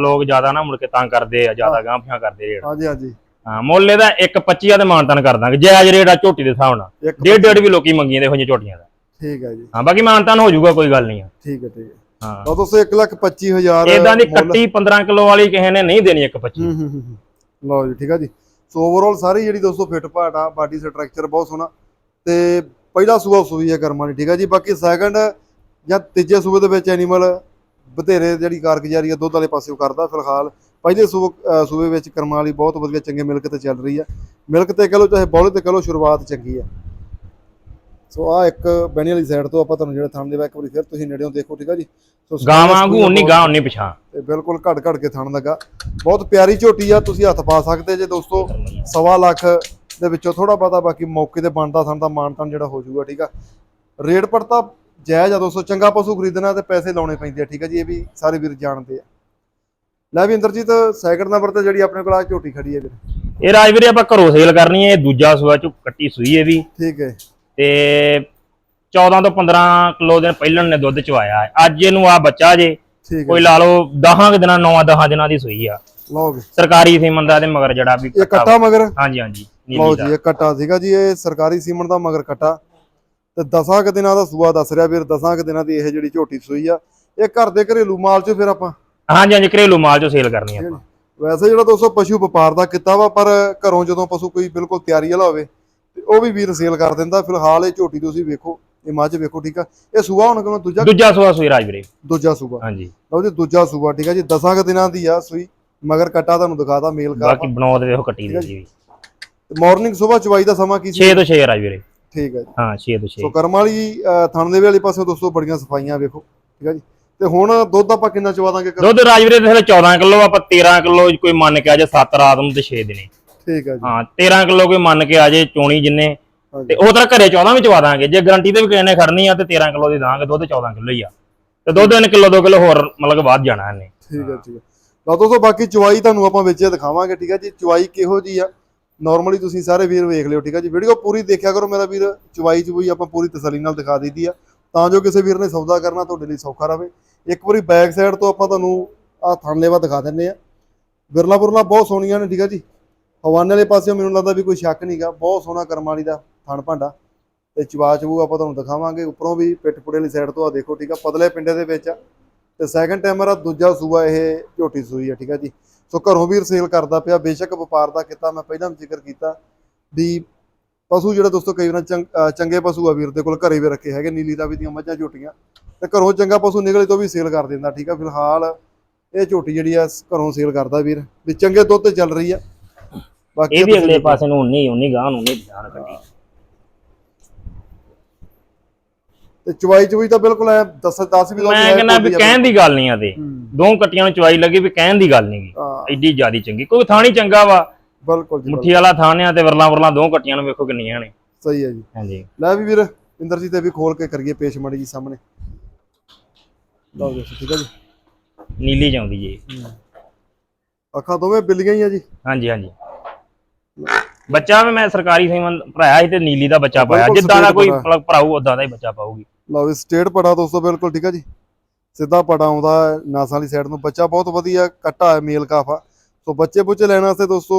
Speaker 2: ਲੋਕ ਜ਼ਿਆਦਾ ਨਾ ਮੁੜ ਕੇ ਤੰਗ ਕਰਦੇ ਆ ਜ਼ਿਆਦਾ ਗਾਂ ਪਿਆ ਕਰਦੇ ਰੇਟ।
Speaker 1: ਹਾਂਜੀ ਹਾਂਜੀ।
Speaker 2: ਹਾਂ ਮੁੱਲ ਇਹਦਾ 1.25 ਆ ਤੇ ਮਾਨਤਨ ਕਰ ਦਾਂਗੇ। ਜਾਇਜ਼ ਰੇਟ ਆ ਝੋਟੀ ਦੇ ਹਿਸਾਬ ਨਾਲ। ਡੇਢ ਡੇਢ ਵੀ ਲੋਕੀ ਮੰਗੀਆਂ ਦੇ ਹੋਈਆਂ ਝੋਟੀਆਂ ਦਾ।
Speaker 1: ਠੀਕ ਹੈ ਜੀ।
Speaker 2: ਹਾਂ ਬਾਕੀ ਮਾਨਤਨ ਹੋ ਜਾਊਗਾ ਕੋਈ ਗੱਲ ਨਹੀਂ ਆ।
Speaker 1: ਠੀਕ ਹੈ ਠੀਕ ਹੈ
Speaker 2: ਹਾਂ।
Speaker 1: ਤਾਂ ਦੋਸਤੋ 1 ਲੱਖ 25 ਹਜ਼ਾਰ
Speaker 2: ਇਦਾਂ ਦੀ ਕੱਟੀ 15 ਕਿਲੋ ਵਾਲੀ ਕਿਸੇ ਨੇ ਨਹੀਂ ਦੇਣੀ 1.25
Speaker 1: ਹੂੰ ਹੂੰ ਹੂੰ ਹੂੰ। ਲਓ ਜੀ ਠੀਕ ਆ ਜੀ। ਸੋ ਓਵਰਆਲ ਸਾਰੀ ਜਿਹੜੀ ਦੋਸਤੋ ਫਿੱਟ ਭਾਟ ਆ ਬਾਡੀ ਸਟਰਕਚਰ ਬਹੁਤ ਸੋਹਣਾ। ਤੇ ਪਹਿਲਾ ਸੂਆ ਸੂਈ ਹੈ ਕਰਮਾਂ ਦੀ ਠੀਕ ਆ ਜੀ। ਬਾਕੀ ਸੈਕੰਡ ਜਾਂ ਤੀਜੇ ਸੂਬੇ ਦੇ ਵਿੱਚ ਐਨੀਮਲ ਬਥੇਰੇ ਜਿਹੜੀ ਕਾਰਗੁਜ਼ਾਰੀ ਆ ਦੁੱਧ ਵਾਲੇ ਪਾਸੇ ਕਰਦਾ ਫਿਲਹਾਲ। ਪਹਿਲੇ ਸੂਬ- ਸੂਬੇ ਵਿੱਚ ਕਰਮਾਂ ਵਾਲੀ ਬਹੁਤ ਵਧੀਆ ਚੰਗੇ ਮਿਲਕ ਤੇ ਚੱਲ ਰਹੀ ਆ। ਮਿਲਕ ਤੇ ਕਹ ਲਓ ਚਾਹੇ ਬੌਲੇ ਤੇ ਕਹ ਲਓ ਸ਼ੁਰੂਆਤ ਚੰਗੀ ਆ। ਸੋ ਆ ਇੱਕ ਬੈਣੀ ਵਾਲੀ ਸਾਈਡ ਤੋਂ ਆਪਾਂ ਤੁਹਾਨੂੰ ਜਿਹੜਾ ਥਣ ਦੇ ਇੱਕ ਵਾਰੀ ਫਿਰ ਤੁਸੀਂ ਨੇੜਿਓਂ ਦੇਖੋ ਠੀਕ ਆ ਜੀ? ਸੋ
Speaker 2: ਗਾਂ ਵਾਂਗੂ ਉਨੀ ਗਾਂ ਉਨੀ ਪਛਾਂ
Speaker 1: ਤੇ ਬਿਲਕੁਲ ਘੜ ਘੜ ਕੇ ਥਣ ਲੱਗਾ। ਬਹੁਤ ਪਿਆਰੀ ਝੋਟੀ ਆ ਤੁਸੀਂ ਹੱਥ ਪਾ ਸਕਦੇ ਜੇ ਦੋਸਤੋ। ਸਵਾ ਲੱਖ ਦੇ ਵਿੱਚੋਂ ਥੋੜਾ ਪਤਾ ਬਾਕੀ ਮੌਕੇ ਤੇ ਬਣਦਾ ਥਣ ਦਾ ਮਾਨਤਾਨ ਜਿਹੜਾ ਹੋ ਜਾਊਗਾ ਠੀਕ ਆ? ਰੇਟ ਪੜਤਾ ਜਾਇਜ਼ ਆ ਦੋਸਤੋ ਚੰਗਾ ਪਸ਼ੂ ਖਰੀਦਣਾ ਤੇ ਪੈਸੇ ਲਾਉਣੇ ਪੈਂਦੇ ਆ ਠੀਕ ਆ ਜੀ? ਇਹ ਵੀ ਸਾਰੇ ਵੀਰ ਜਾਣਦੇ ਆ। ਲੈ ਵੀ ਇੰਦਰਜੀਤ ਸੈਕਿੰਡ ਨੰਬਰ ਤੇ ਜਿਹੜੀ ਆਪਣੇ ਕੋਲ ਆ ਝੋਟੀ ਖੜੀ ਹੈ ਵੀਰ।
Speaker 2: ਇਹ ਰਾਜ ਵੀਰੇ ਆਪਾਂ ਘਰੋਂ ਸੇਲ ਕਰਨੀ ਹੈ ਇਹ ਦੂਜਾ ਸੂਆ ਚ ਕੱਟੀ ਸੂਈ ਇਹ ਵੀ
Speaker 1: ਠੀਕ ਹੈ।
Speaker 2: ਤੇ 14 ਤੋਂ 15 ਕਿਲੋ ਦਿਨ ਪਹਿਲਾਂ ਨੇ ਦੁੱਧ ਚਵਾਇਆ। ਅੱਜ ਇਹਨੂੰ ਆ ਬੱਚਾ ਜੇ ਕੋਈ ਲਾ ਲਓ 10 ਕੁ ਦਿਨਾਂ 9 10 ਦਿਨਾਂ ਦੀ ਸੂਈ ਆ।
Speaker 1: ਲਓ
Speaker 2: ਸਰਕਾਰੀ ਸੀਮਨ ਦਾ ਇਹਦੇ ਮਗਰ ਜਿਹੜਾ ਵੀ
Speaker 1: ਇਹ ਕੱਟਾ ਮਗਰ?
Speaker 2: ਹਾਂਜੀ ਹਾਂਜੀ
Speaker 1: ਲਓ ਜੀ ਇਹ ਕੱਟਾ ਸੀਗਾ ਜੀ ਇਹ ਸਰਕਾਰੀ ਸੀਮਨ ਦਾ ਮਗਰ ਕੱਟਾ। ਤੇ ਦਸਾਂ ਕੁ ਦਿਨਾਂ ਦਾ ਸੂਆ ਦੱਸ ਰਿਹਾ ਵੀਰ ਦਸਾਂ ਕੁ ਦਿਨਾਂ ਦੀ ਇਹ ਜਿਹੜੀ ਝੋਟੀ ਸੂਈ ਆ। ਇਹ ਘਰ ਦੇ ਘਰੇਲੂ ਮਾਲ ਚ ਫਿਰ ਆਪਾਂ?
Speaker 2: ਹਾਂਜੀ ਹਾਂਜੀ ਘਰੇਲੂ ਮਾਲ ਚੋਂ ਸੇਲ ਕਰਨੀ ਆ
Speaker 1: ਵੈਸੇ ਜਿਹੜਾ ਦੋਸਤੋ ਪਸ਼ੂ ਵਪਾਰ ਦਾ ਕੀਤਾ ਵਾ ਪਰ ਘਰੋਂ ਜਦੋਂ ਪਸ਼ੂ ਕੋਈ ਬਿਲਕੁਲ ਤਿਆਰੀ ਵਾਲਾ ਹੋਵੇ ਤੇ ਉਹ ਵੀ ਵੀਰ ਸੇਲ ਕਰ ਦਿੰਦਾ। ਫਿਲਹਾਲ ਇਹ ਝੋਟੀ ਤੁਸੀਂ ਵੇਖੋ ਇਹ ਮੱਝ ਵੇਖੋ ਠੀਕ ਆ? ਇਹ ਸੂਆ ਹੁਣ ਕਿਉਂ ਦੂਜਾ
Speaker 2: ਦੂਜਾ ਸੂਆ ਸੂਈ ਰਾਜ ਵੀਰੇ
Speaker 1: ਦੂਜਾ ਸੂਆ।
Speaker 2: ਹਾਂਜੀ।
Speaker 1: ਲਓ ਜੀ ਦੂਜਾ ਸੂਆ ਠੀਕ ਆ ਜੀ। ਦਸਾਂ ਕੁ ਦਿਨਾਂ ਦੀ ਆ ਸੂਈ ਮਗਰ ਕੱਟਾ ਤੁਹਾਨੂੰ ਦਿਖਾਦਾ ਮੇਲ
Speaker 2: ਬਾਕੀ
Speaker 1: ਕਰ
Speaker 2: ਬਣਾਉ ਦੇ ਵੇਖੋ ਕੱਟੀ ਦੀ ਜੀ।
Speaker 1: ਮਾਰਨਿੰਗ ਸਵੇਰ ਚਵਾਈ ਦਾ ਸਮਾਂ ਕੀ ਸੀ?
Speaker 2: 6 ਤੋਂ 6 ਰਾਜ ਵੀਰੇ
Speaker 1: ਠੀਕ ਆ ਜੀ।
Speaker 2: ਹਾਂ 6 ਤੋਂ 6
Speaker 1: ਸੋ ਕਰਮ ਵਾਲੀ ਥਣ ਦੇ ਵਾਲੀ ਪਾਸੇ ਦੋਸਤੋ ਬੜੀਆਂ ਸਫਾਈਆਂ ਵੇਖੋ ਠੀਕ ਆ ਜੀ। ਤੇ ਹੁਣ ਦੁੱਧ ਆਪਾਂ ਕਿੰਨਾ ਚਵਾ ਦਾਂਗੇ?
Speaker 2: ਦੁੱਧ ਰਾਜ ਵੀਰੇ ਦੇ 14 ਕਿਲੋ ਆਪਾਂ 13 ਕਿਲੋ ਕੋਈ ਮੰਨ ਕੇ ਆ ਜੇ 7 ਰਾਤ ਨੂੰ ਤੇ 6 ਦਿਨੇ।
Speaker 1: ਠੀਕ ਆ ਜੀ।
Speaker 2: ਹਾਂ 13 ਕਿਲੋ ਕੋਈ ਮੰਨ ਕੇ ਆ ਜੇ ਚੋਣੀ ਜਿੰਨੇ। ਤੇ ਉਹ ਤਾਂ ਘਰੇ 14 ਵਿੱਚ ਵਾ ਦਾਂਗੇ। ਜੇ ਗਾਰੰਟੀ ਤੇ ਵੀ ਕਿਸੇ ਨੇ ਖੜਨੀ ਆ ਤੇ 13 ਕਿਲੋ ਦੀ ਦਾਂਗੇ ਦੁੱਧ 14 ਕਿਲੋ ਹੀ ਆ। ਤੇ ਦੁੱਧ 1 ਕਿਲੋ 2 ਕਿਲੋ ਹੋਰ ਮਤਲਬ ਵੱਧ ਜਾਣਾ ਇਹਨੇ।
Speaker 1: ਠੀਕ ਹੈ ਠੀਕ ਹੈ ਲਓ ਦੋਸਤੋ ਬਾਕੀ ਚੁਆਈ ਤੁਹਾਨੂੰ ਆਪਾਂ ਵਿੱਚ ਦਿਖਾਵਾਂਗੇ ਠੀਕ ਹੈ ਜੀ। ਚੁਆਈ ਕਿਹੋ ਜੀ ਆ? ਨਾਰਮਲੀ ਤੁਸੀਂ ਸਾਰੇ ਵੀਰ ਵੇਖ ਲਿਓ ਠੀਕ ਹੈ ਜੀ। ਵੀਡੀਓ ਪੂਰੀ ਦੇਖਿਆ ਕਰੋ ਮੇਰਾ ਵੀਰ ਚੁਆਈ ਚੁਈ ਆਪਾਂ ਪੂਰੀ ਤਸੱਲੀ ਨਾਲ ਦਿਖਾ ਦਈਦੀ ਆ। ਤਾਂ ਜੋ ਕਿਸੇ ਵੀਰ ਨੇ ਸੌਦਾ ਕਰਨਾ ਤੁਹਾਡੇ ਲਈ ਸੌਖਾ ਰਵੇ। ਇੱਕ ਵਾਰੀ ਬੈਕ ਸਾਈਡ ਤੋਂ ਆਪਾਂ ਤੁਹਾਨੂੰ ਆ ਥਣਲੇਵਾ ਦਿਖਾ ਦਿੰਨੇ ਆ। ਬਿਰਲਾ ਬੁਰਲਾ ਬਹੁਤ ਸੋਹਣੀਆਂ ਨੇ ਠੀਕ ਹੈ ਜੀ। ਹਵਾਨੇ ਵਾਲੇ ਪਾਸੇ ਮੈਨੂੰ ਲੱਗਦਾ ਵੀ ਕੋਈ ਸ਼ੱਕ ਨਹੀਂਗਾ ਬਹੁਤ ਸੋਹਣਾ ਕਰਮ ਵਾਲੀ ਦਾ ਥਣ ਭਾਂਡਾ। ਤੇ ਚਵਾ ਚਵੂ ਆਪਾਂ ਤੁਹਾਨੂੰ ਦਿਖਾਵਾਂਗੇ। ਉੱਪਰੋਂ ਵੀ ਪਿੱਠ ਪੁੜੇ ਵਾਲੀ ਸਾਈਡ ਤੋਂ ਆ ਦੇਖੋ, ਠੀਕ ਆ? ਪਤਲੇ ਪਿੰਡੇ ਦੇ ਵਿੱਚ ਆ। ਤੇ ਸੈਕੰਡ ਟਾਈਮਰ ਆ, ਦੂਜਾ ਸੂਆ ਇਹ ਝੋਟੀ ਸੂਈ ਆ, ਠੀਕ ਆ ਜੀ? ਸੋ ਘਰੋਂ ਵੀਰ ਸੇਲ ਕਰਦਾ ਪਿਆ। ਬੇਸ਼ੱਕ ਵਪਾਰ ਦਾ ਕੀਤਾ ਮੈਂ ਪਹਿਲਾਂ ਵੀ ਜ਼ਿਕਰ ਕੀਤਾ ਵੀ ਪਸ਼ੂ ਜਿਹੜਾ ਦੋਸਤੋ, ਕਈ ਵਾਰ ਚੰਗ- ਚੰਗੇ ਪਸ਼ੂ ਆ ਵੀਰ ਦੇ ਕੋਲ, ਘਰੇ ਵੀ ਰੱਖੇ ਹੈਗੇ, ਨੀਲੀ ਦਾ ਵੀ ਦੀਆਂ ਮੱਝਾਂ ਝੋਟੀਆਂ। ਤੇ ਘਰੋਂ ਚੰਗਾ ਪਸ਼ੂ ਨਿਕਲੇ ਤੋਂ ਵੀ ਸੇਲ ਕਰ ਦਿੰਦਾ, ਠੀਕ ਆ? ਫਿਲਹਾਲ ਇਹ ਝੋਟੀ ਜਿਹੜੀ ਆ, ਘਰੋਂ ਸੇਲ ਕਰਦਾ ਵੀਰ। ਵੀ ਚੰਗੇ ਦੁੱਧ ਤੇ ਚੱਲ ਰਹੀ ਆ। ਬਾਕੀ
Speaker 2: ਇਹ ਵੀ ਅਗਲੇ। ਪਾਸੇ ਨੂੰ 19 19 ਗਾਂ ਨੂੰ ਨਹੀਂ ਜਾਣ ਕੱਟੀ
Speaker 1: ਤੇ ਚਵਾਈ ਚਵਾਈ ਤਾਂ ਬਿਲਕੁਲ ਐ 10 10 ਵੀ
Speaker 2: ਮੈਂ ਕਹਿੰਦਾ ਵੀ ਕਹਿਣ ਦੀ ਗੱਲ ਨਹੀਂ ਆ ਤੇ। ਦੋ ਕੱਟੀਆਂ ਨੂੰ ਚਵਾਈ ਲੱਗੀ ਵੀ ਕਹਿਣ ਦੀ ਗੱਲ ਨਹੀਂ ਐਡੀ ਜਿਆਦੀ ਚੰਗੀ। ਕੋਈ ਥਾਣੀ ਚੰਗਾ ਵਾ।
Speaker 1: ਬਿਲਕੁਲ ਜੀ
Speaker 2: ਮੁੱਠੀ ਵਾਲਾ ਥਾਂ ਆ ਤੇ ਵਰਲਾ ਵਰਲਾ ਦੋ ਕੱਟੀਆਂ ਨੂੰ ਵੇਖੋ ਕਿੰਨੀਆਂ ਨੇ।
Speaker 1: ਸਹੀ ਹੈ ਜੀ।
Speaker 2: ਹਾਂਜੀ।
Speaker 1: ਲੈ ਵੀ ਵੀਰ ਇੰਦਰਜੀਤ ਇਹ ਵੀ ਖੋਲ ਕੇ ਕਰੀਏ ਪੇਸ਼ ਮੜੀ ਜੀ ਸਾਹਮਣੇ। ਲਓ ਜੀ ਠੀਕ ਹੈ ਜੀ।
Speaker 2: ਨੀਲੀ ਚਾਉਂਦੀ ਜੀ।
Speaker 1: ਅੱਖਾਂ ਦੋਵੇਂ ਬਿੱਲੀਆਂ ਹੀ ਆ ਜੀ।
Speaker 2: ਹਾਂਜੀ ਹਾਂਜੀ। ਬੱਚਾ ਵੀ ਮੈਂ ਸਰਕਾਰੀ ਸੀਮਨ ਭਰਾਇਆ ਸੀ ਤੇ ਨੀਲੀ ਦਾ ਬੱਚਾ ਪਾਇਆ।
Speaker 1: ਬਿਲਕੁਲ
Speaker 2: ਜਿੱਦਾਂ ਦਾ ਕੋਈ। ਪਲਕ ਭਰਾਊ ਉਦਾਂ ਦਾ ਹੀ ਬੱਚਾ ਪਾਊਗੀ।
Speaker 1: ਲਓ ਵੀ ਸਟੇਟ ਪੜਾ ਦੋਸਤੋ ਬਿਲਕੁਲ ਠੀਕ ਹੈ ਜੀ। ਸਿੱਧਾ ਪੜਾ ਆਉਂਦਾ ਹੈ ਨਾਸਾਂ ਵਾਲੀ ਸਾਈਡ ਨੂੰ। ਬੱਚਾ ਬਹੁਤ ਵਧੀਆ ਕੱਟਾ ਹੈ ਮੇਲ ਕਾਫਾ। ਸੋ ਬੱਚੇ ਬੁੱਚੇ ਲੈਣ ਵਾਸਤੇ ਦੋਸਤੋ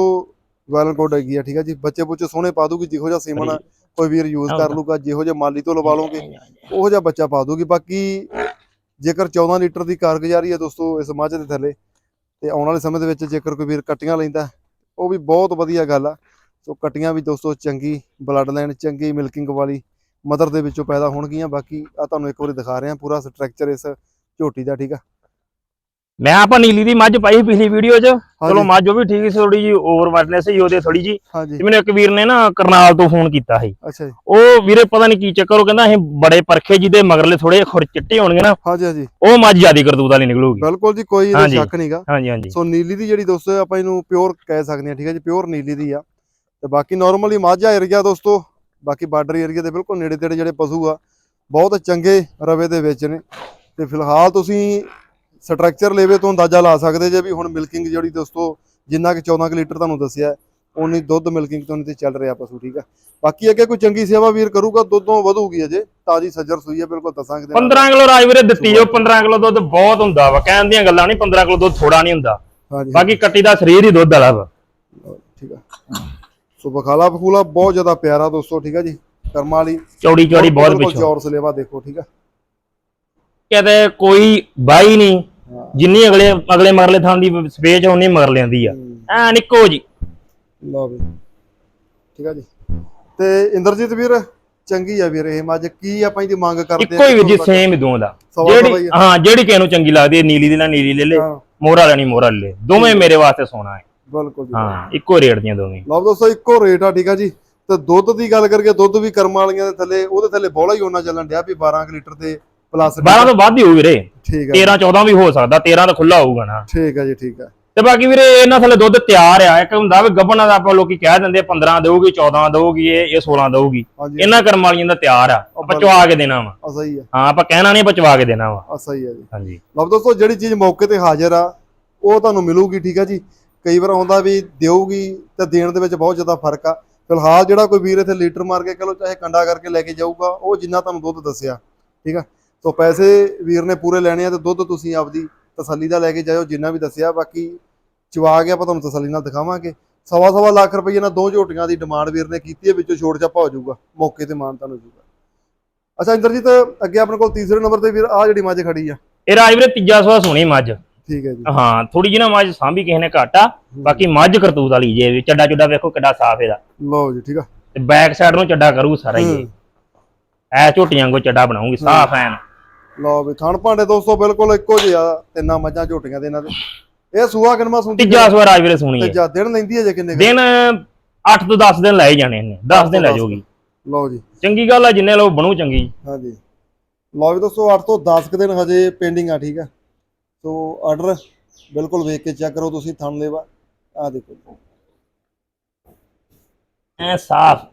Speaker 1: ਵੈਲਨ ਕੋਡ ਹੈਗੀ ਆ ਠੀਕ ਹੈ ਜੀ। ਬੱਚੇ ਬੁੱਚੇ ਸੋਹਣੇ ਪਾ ਦੂਗੀ ਜਿਹੋ ਜਿਹਾ ਸੀਮਨ ਆ, ਕੋਈ ਵੀਰ ਯੂਜ਼ ਕਰ ਲੂਗਾ ਜਿਹੋ ਜਿਹਾ ਮਾਲੀ ਤੋਂ ਲਵਾ ਲਓਗੇ ਉਹੋ ਜਿਹਾ ਬੱਚਾ ਪਾ ਦੂਗੀ। ਬਾਕੀ ਜੇਕਰ 14 ਲੀਟਰ ਦੀ ਕਾਰਗੁਜ਼ਾਰੀ ਹੈ ਦੋਸਤੋ ਇਸ ਮੱਝ ਦੇ ਥੱਲੇ ਤੇ ਆਉਣ ਵਾਲੇ ਸਮੇਂ ਦੇ ਵਿੱਚ ਜੇਕਰ ਕੋਈ ਵੀਰ ਕਟੀਆਂ ਲੈਂਦਾ ਉਹ ਵੀ ਬਹੁਤ ਵਧੀਆ ਗੱਲ ਆ। ਸੋ ਕਟੀਆਂ ਵੀ ਦੋਸਤੋ ਚੰਗੀ ਬਲੱਡ ਲਾਈਨ ਚੰਗੀ, ਮਿਲਕਿੰਗ ਵਾਲੀ ਮਦਰ ਦੇ ਵਿੱਚੋਂ ਪੈਦਾ ਹੋਣਗੀਆਂ। ਬਾਕੀ ਆ ਤੁਹਾਨੂੰ ਇੱਕ ਵਾਰੀ ਦਿਖਾ ਰਿਹਾ ਪੂਰਾ ਸਟਰਕਚਰ ਇਸ ਝੋਟੀ ਦਾ, ਠੀਕ ਆ?
Speaker 2: ਮੈਂ ਆਪਾਂ ਨੀਲੀ ਦੀ ਮੱਝ ਪਾਈ ਪਿਛਲੀ ਵੀਡੀਓ 'ਚ। ਚਲੋ ਮੱਝ ਉਹ ਵੀ ਠੀਕ ਸੀ ਥੋੜੀ ਜੀ ਓਵਰ ਵਾਟਨੈਸ ਸੀ ਉਹਦੇ ਥੋੜੀ ਜੀ ਤੇ ਮੈਨੂੰ ਇੱਕ ਵੀਰ ਨੇ ਨਾ ਕਰਨਾਲ ਤੋਂ ਫੋਨ ਕੀਤਾ ਸੀ।
Speaker 1: ਅੱਛਾ ਜੀ।
Speaker 2: ਉਹ ਵੀਰੇ ਪਤਾ ਨਹੀਂ ਕੀ ਚੱਕਰ ਉਹ ਕਹਿੰਦਾ ਅਸੀਂ ਬੜੇ ਪਰਖੇ ਜਿਹਦੇ ਮਗਰਲੇ ਥੋੜੇ ਖੁਰ ਚਿੱਟੇ ਹੋਣਗੇ ਨਾ
Speaker 1: ਹਾਂਜੀ ਹਾਂਜੀ।
Speaker 2: ਉਹ ਮੱਝ ਜਿਆਦੀ ਕਰਤੂਤ ਵਾਲੀ ਨਿਕਲੂਗੀ।
Speaker 1: ਬਿਲਕੁਲ ਜੀ ਕੋਈ ਇਹਦਾ। ਸ਼ੱਕ ਨਹੀਂਗਾ
Speaker 2: ਹਾਂਜੀ ਹਾਂਜੀ।
Speaker 1: ਸੋ ਨੀਲੀ ਦੀ ਜਿਹੜੀ ਦੋਸਤੋ ਆਪਾਂ ਇਹਨੂੰ ਪਿਓਰ ਕਹਿ ਸਕਦੇ ਹਾਂ ਠੀਕ ਹੈ ਜੀ ਪਿਓਰ ਨੀਲੀ ਦੀ ਆ। ਤੇ ਬਾਕੀ ਨਾਰਮਲੀ ਮਾਝਾ ਏਰੀਆ ਦੋਸਤੋ ਬਾਕੀ ਬਾਰਡਰ ਏਰੀਆ ਦੇ ਬਿਲਕੁਲ ਨੇੜੇ ਤੇੜੇ ਜਿਹੜੇ ਪਸ਼ੂ ਆ ਬਹੁਤ ਚੰਗੇ ਰਵੇ ਦੇ ਵਿੱਚ ਨੇ। ਤੇ ਫਿਲਹਾਲ ਤੁਸੀਂ ਸਟਰਕਚਰ ਲੈਵੇ ਤੋਂ ਅੰਦਾਜ਼ਾ ਲਾ ਸਕਦੇ ਜੇ ਵੀ ਹੁਣ ਮਿਲਕਿੰਗ ਜਿਹੜੀ ਦੋਸਤੋ ਜਿੰਨਾ ਕਿ 14 ਕੁ ਲੀਟਰ ਤੁਹਾਨੂੰ ਦੱਸਿਆ ਉਨੀ ਦੁੱਧ ਮਿਲਕਿੰਗ ਤੋਂ ਨਹੀਂ ਤੇ ਚੱਲ ਰਿਹਾ ਪਸ਼ੂ ਠੀਕ ਆ? ਬਾਕੀ ਅੱਗੇ ਕੋਈ ਚੰਗੀ ਸੇਵਾ ਵੀਰ ਕਰੂਗਾ ਦੁੱਧੋਂ ਵਧੂਗੀ ਅਜੇ ਤਾਜੀ ਸੱਜਰ ਸੂਈ ਆ ਬਿਲਕੁਲ ਦੱਸਾਂਗੇ ਦੇ ਨਾਲ।
Speaker 2: 15 ਕਿਲੋ ਰਾਜ ਵੀਰੇ ਦਿੱਤੀ ਜੋ 15 ਕਿਲੋ ਦੁੱਧ ਬਹੁਤ ਹੁੰਦਾ ਵਾ ਕਹਿਣ ਦੀਆਂ ਗੱਲਾਂ ਨਹੀਂ 15 ਕਿਲੋ ਦੁੱਧ ਥੋੜਾ ਨਹੀਂ ਹੁੰਦਾ। ਬਾਕੀ ਕੱਟੀ ਦਾ ਸਰੀਰ ਹੀ ਦੁੱਧ ਵਾਲਾ ਵਾ।
Speaker 1: ਠੀਕ ਆ। ਸੋ ਬਖਾਲਾ ਬਖੂਲਾ ਬਹੁਤ ਜ਼ਿਆਦਾ ਪਿਆਰਾ ਦੋਸਤੋ ਠੀਕ ਆ ਜੀ ਕਰਮਾਂ ਵਾਲੀ।
Speaker 2: ਚੌੜੀ ਚੌੜੀ ਬਹੁਤ ਪਿੱਛੋਂ।
Speaker 1: ਚੌਰ ਸਲੇਵਾ ਦੇਖੋ ਠੀਕ ਆ।
Speaker 2: ਕਿਤੇ ਕੋਈ ਬਾਈ ਨਹੀਂ। ਜਿੰਨੀ ਅਗਲੇ ਅਗਲੇ ਮਗਰਲੇ ਥਾਂ ਦੀ ਸਪੇਸ ਉਨੀ ਮਗਰ ਲੈਂਦੀ ਆ। ਐ ਨਿੱਕੋ ਜੀ।
Speaker 1: ਲਓ ਵੀ। ਠੀਕ ਆ ਜੀ। ਤੇ ਇੰਦਰਜੀਤ ਵੀਰ ਚੰਗੀ ਆ ਵੀਰ ਇਹ ਮੱਝ ਕੀ ਆਪਾਂ ਇਹਦੀ ਮੰਗ ਕਰਦੇ
Speaker 2: ਇੱਕੋ ਹੀ ਵੀਰ ਜੀ ਸੇਮ ਹੀ ਦੋਵਾਂ ਦਾ। ਜਿਹੜੀ
Speaker 1: ਆ।
Speaker 2: ਹਾਂ ਜਿਹੜੀ ਕਿਸੇ ਨੂੰ ਚੰਗੀ ਲੱਗਦੀ ਹੈ ਨੀਲੀ ਦੀ ਨਾਲ ਨੀਲੀ ਲੈ ਲੈ ਮੋਹਰਾ ਲੈਣੀ ਮੋਹਰਾ ਲੈ ਦੋਵੇਂ ਮੇਰੇ ਵਾਸਤੇ ਸੋਨਾ ਹੈ।
Speaker 1: ਬਿਲਕੁਲ ਜੀ।
Speaker 2: ਹਾਂ ਇੱਕੋ ਰੇਟ ਦੀਆਂ ਦੋਵੇਂ।
Speaker 1: ਲਓ ਦੋਸਤੋ ਇੱਕੋ ਰੇਟ ਆ ਠੀਕ ਆ ਜੀ। ਤੇ ਦੁੱਧ ਦੀ ਗੱਲ ਕਰਕੇ ਦੁੱਧ ਵੀ ਕਰਮਾਂ ਵਾਲੀਆਂ ਦੇ ਥੱਲੇ ਉਹਦੇ ਥੱਲੇ ਬੋਲਾ ਹੀ ਉਹਨਾਂ ਚੱਲਣ ਡਿਆ ਵੀ 12 ਕੁ ਲੀਟਰ ਦੇ ਪਲੱਸ
Speaker 2: 12 ਤੋਂ ਵੱਧ ਹੀ ਹੋਊ ਵੀਰੇ।
Speaker 1: ਠੀਕ ਆ
Speaker 2: 13 14 ਵੀ ਹੋ ਸਕਦਾ 13 ਤਾਂ ਖੁੱਲਾ ਹੋਊਗਾ ਨਾ।
Speaker 1: ਠੀਕ ਆ ਜੀ ਠੀਕ ਆ।
Speaker 2: ਤੇ ਬਾਕੀ ਵੀਰੇ ਇਹਨਾਂ ਥੱਲੇ ਦੁੱਧ ਤਿਆਰ ਆ। ਇੱਕ ਹੁੰਦਾ ਵੀ ਗੱਬਣਾ ਦਾ ਆਪਾਂ ਲੋਕੀ ਕਹਿ ਦਿੰਦੇ ਆ 15 ਦੇਊਗੀ 14 ਦੇਊਗੀ ਇਹ ਇਹ 16 ਦੇਊਗੀ। ਇਹਨਾਂ ਕਰਮ ਵਾਲੀਆਂ ਦਾ ਤਿਆਰ ਆ। ਆਪਾਂ ਚਵਾ ਕੇ ਦੇਣਾ ਵਾ।
Speaker 1: ਆ ਸਹੀ ਆ।
Speaker 2: ਹਾਂ ਆਪਾਂ ਕਹਿਣਾ ਨਹੀਂ ਆਪਾਂ ਚਵਾ ਕੇ ਦੇਣਾ ਵਾ।
Speaker 1: ਆ ਸਹੀ ਆ ਜੀ।
Speaker 2: ਹਾਂਜੀ।
Speaker 1: ਲਓ ਦੋਸਤੋ ਜਿਹੜੀ ਚੀਜ਼ ਮੌਕੇ ਤੇ ਹਾਜ਼ਰ ਆ ਉਹ ਤੁਹਾਨੂੰ ਮਿਲੂਗੀ ਠੀਕ ਆ ਜੀ। ਕਈ ਵਾਰ ਆਉਂਦਾ ਵੀ ਦੇਊਗੀ ਤੇ ਦੇਣ ਦੇ ਵਿੱਚ ਬਹੁਤ ਜ਼ਿਆਦਾ ਫ਼ਰਕ ਆ। ਫਿਲਹਾਲ ਜਿਹੜਾ ਕੋਈ ਵੀਰ ਇੱਥੇ ਲੀਟਰ ਮਾਰ ਕੇ ਕਹਲੋ ਚਾਹੇ ਕੰਡਾ ਕਰਕੇ ਲੈ ਕੇ ਜਾਊਗਾ ਉਹ ਜਿੰਨਾ ਤੁਹਾਨੂੰ ਦੁੱਧ ਦੱਸਿਆ ਠੀਕ ਆ। ਸੋ ਪੈਸੇ ਵੀਰ ਨੇ ਪੂਰੇ ਲੈਣੇ ਆ ਤੇ ਦੁੱਧ ਤੁਸੀਂ ਆਪਦੀ ਤਸੱਲੀ ਦਾ ਲੈ ਕੇ ਜਾਇਓ ਜਿੰਨਾ ਵੀ ਦੱਸਿਆ। ਬਾਕੀ ਚਵਾ ਕੇ ਆਪਾਂ ਤੁਹਾਨੂੰ ਤਸੱਲੀ ਨਾਲ ਦਿਖਾਵਾਂਗੇ। ਸਵਾ ਸਵਾ ਲੱਖ ਰੁਪਏ ਨਾਲ ਦੋ ਝੋਟੀਆਂ ਦੀ ਡਿਮਾਂਡ ਵੀਰ ਨੇ ਕੀਤੀ ਹੈ ਵਿੱਚੋਂ ਛੋਟ ਚੱਪਾ ਹੋ ਜਾਊਗਾ। ਮੌਕੇ ਤੇ ਮਾਨ ਤੁਹਾਨੂੰ ਜਾਊਗਾ ਅੱਛਾ ਇੰਦਰਜੀਤ ਅੱਗੇ ਆਪਣੇ ਕੋਲ ਤੀਸਰੇ ਨੰਬਰ ਤੇ ਵੀਰ ਆ ਜਿਹੜੀ ਮੱਝ ਖੜੀ ਆ।
Speaker 2: ਇਹ ਰਾਜ ਵੀਰੇ ਤੀਜਾ ਸਵਾ ਸੋਹਣੀ ਮੱਝ।
Speaker 1: ਠੀਕ ਹੈ ਜੀ।
Speaker 2: ਹਾਂ ਥੋੜੀ ਜਿਹੀ ਨਾ ਮੱਝ ਸਾਂਭੀ ਕਿਸੇ ਨੇ ਘਾਟਾ। ਬਾਕੀ ਮੱਝ ਕਰਤੂਤ ਵਾਲੀ ਜੇ ਵੀ ਚੱਡਾ ਚੁੱਡਾ ਵੇਖੋ ਕਿੱਡਾ ਸਾਫ਼ ਇਹਦਾ।
Speaker 1: ਲਓ ਜੀ ਠੀਕ ਆ।
Speaker 2: ਤੇ ਬੈਕ ਸਾਈਡ ਨੂੰ ਚੱਡਾ ਕਰੂ ਸਾਰਾ ਹੀ ਇਹ। ਐ ਝੋਟੀਆਂ ਕੋ ਚੱਡਾ ਬਣਾਉਂਗੀ ਸਾਫ਼ ਐਨ।
Speaker 1: ਲਓ ਵੀ ਥਣ ਭਾਂਡੇ ਦੋਸਤੋ ਬਿਲਕੁਲ ਇੱਕੋ ਜਿਹੇ ਤਿੰਨਾਂ ਮੱਝਾਂ ਝੋਟੀਆਂ ਦੇ ਇਹਨਾਂ ਦੇ। ਇਹ ਸੂਆ ਕਿਨਮਾ ਸੁੰਦੀ
Speaker 2: ਤੀਜਾ ਸਵਾ ਰਾਜ ਵੀਰੇ ਸੋਹਣੀ
Speaker 1: ਤੇ
Speaker 2: ਹੈ
Speaker 1: ਜਾ ਦਿਨ ਲੈਂਦੀ ਹੈ ਜੇ ਕਿੰਨੇ ਕੁ?
Speaker 2: ਦਿਨ 8 ਤੋਂ 10 ਦਿਨ ਲੈ ਹੀ ਜਾਣੇ ਨੇ 10 ਦਿਨ ਲੈ ਜਾਊਗੀ।
Speaker 1: ਲਓ ਜੀ।
Speaker 2: ਚੰਗੀ ਗੱਲ ਆ ਜਿੰਨੇ ਲੋ ਬਣੂ ਚੰਗੀ।
Speaker 1: ਹਾਂਜੀ। ਲਓ ਵੀ ਦੋਸਤੋ 8 ਤੋਂ 10 ਕੁ ਦਿਨ ਹਜੇ ਪੈਂਡਿੰਗ ਆ ਠੀਕ ਆ। ਸੋ ਆਰਡਰ ਬਿਲਕੁਲ ਵੇਖ ਕੇ ਚੈੱਕ ਕਰੋ ਤੁਸੀਂ ਥਣ ਲੈਵਾ। ਆ ਦੇਖੋ ਜੀ।
Speaker 2: ਐ ਸਾਫ਼।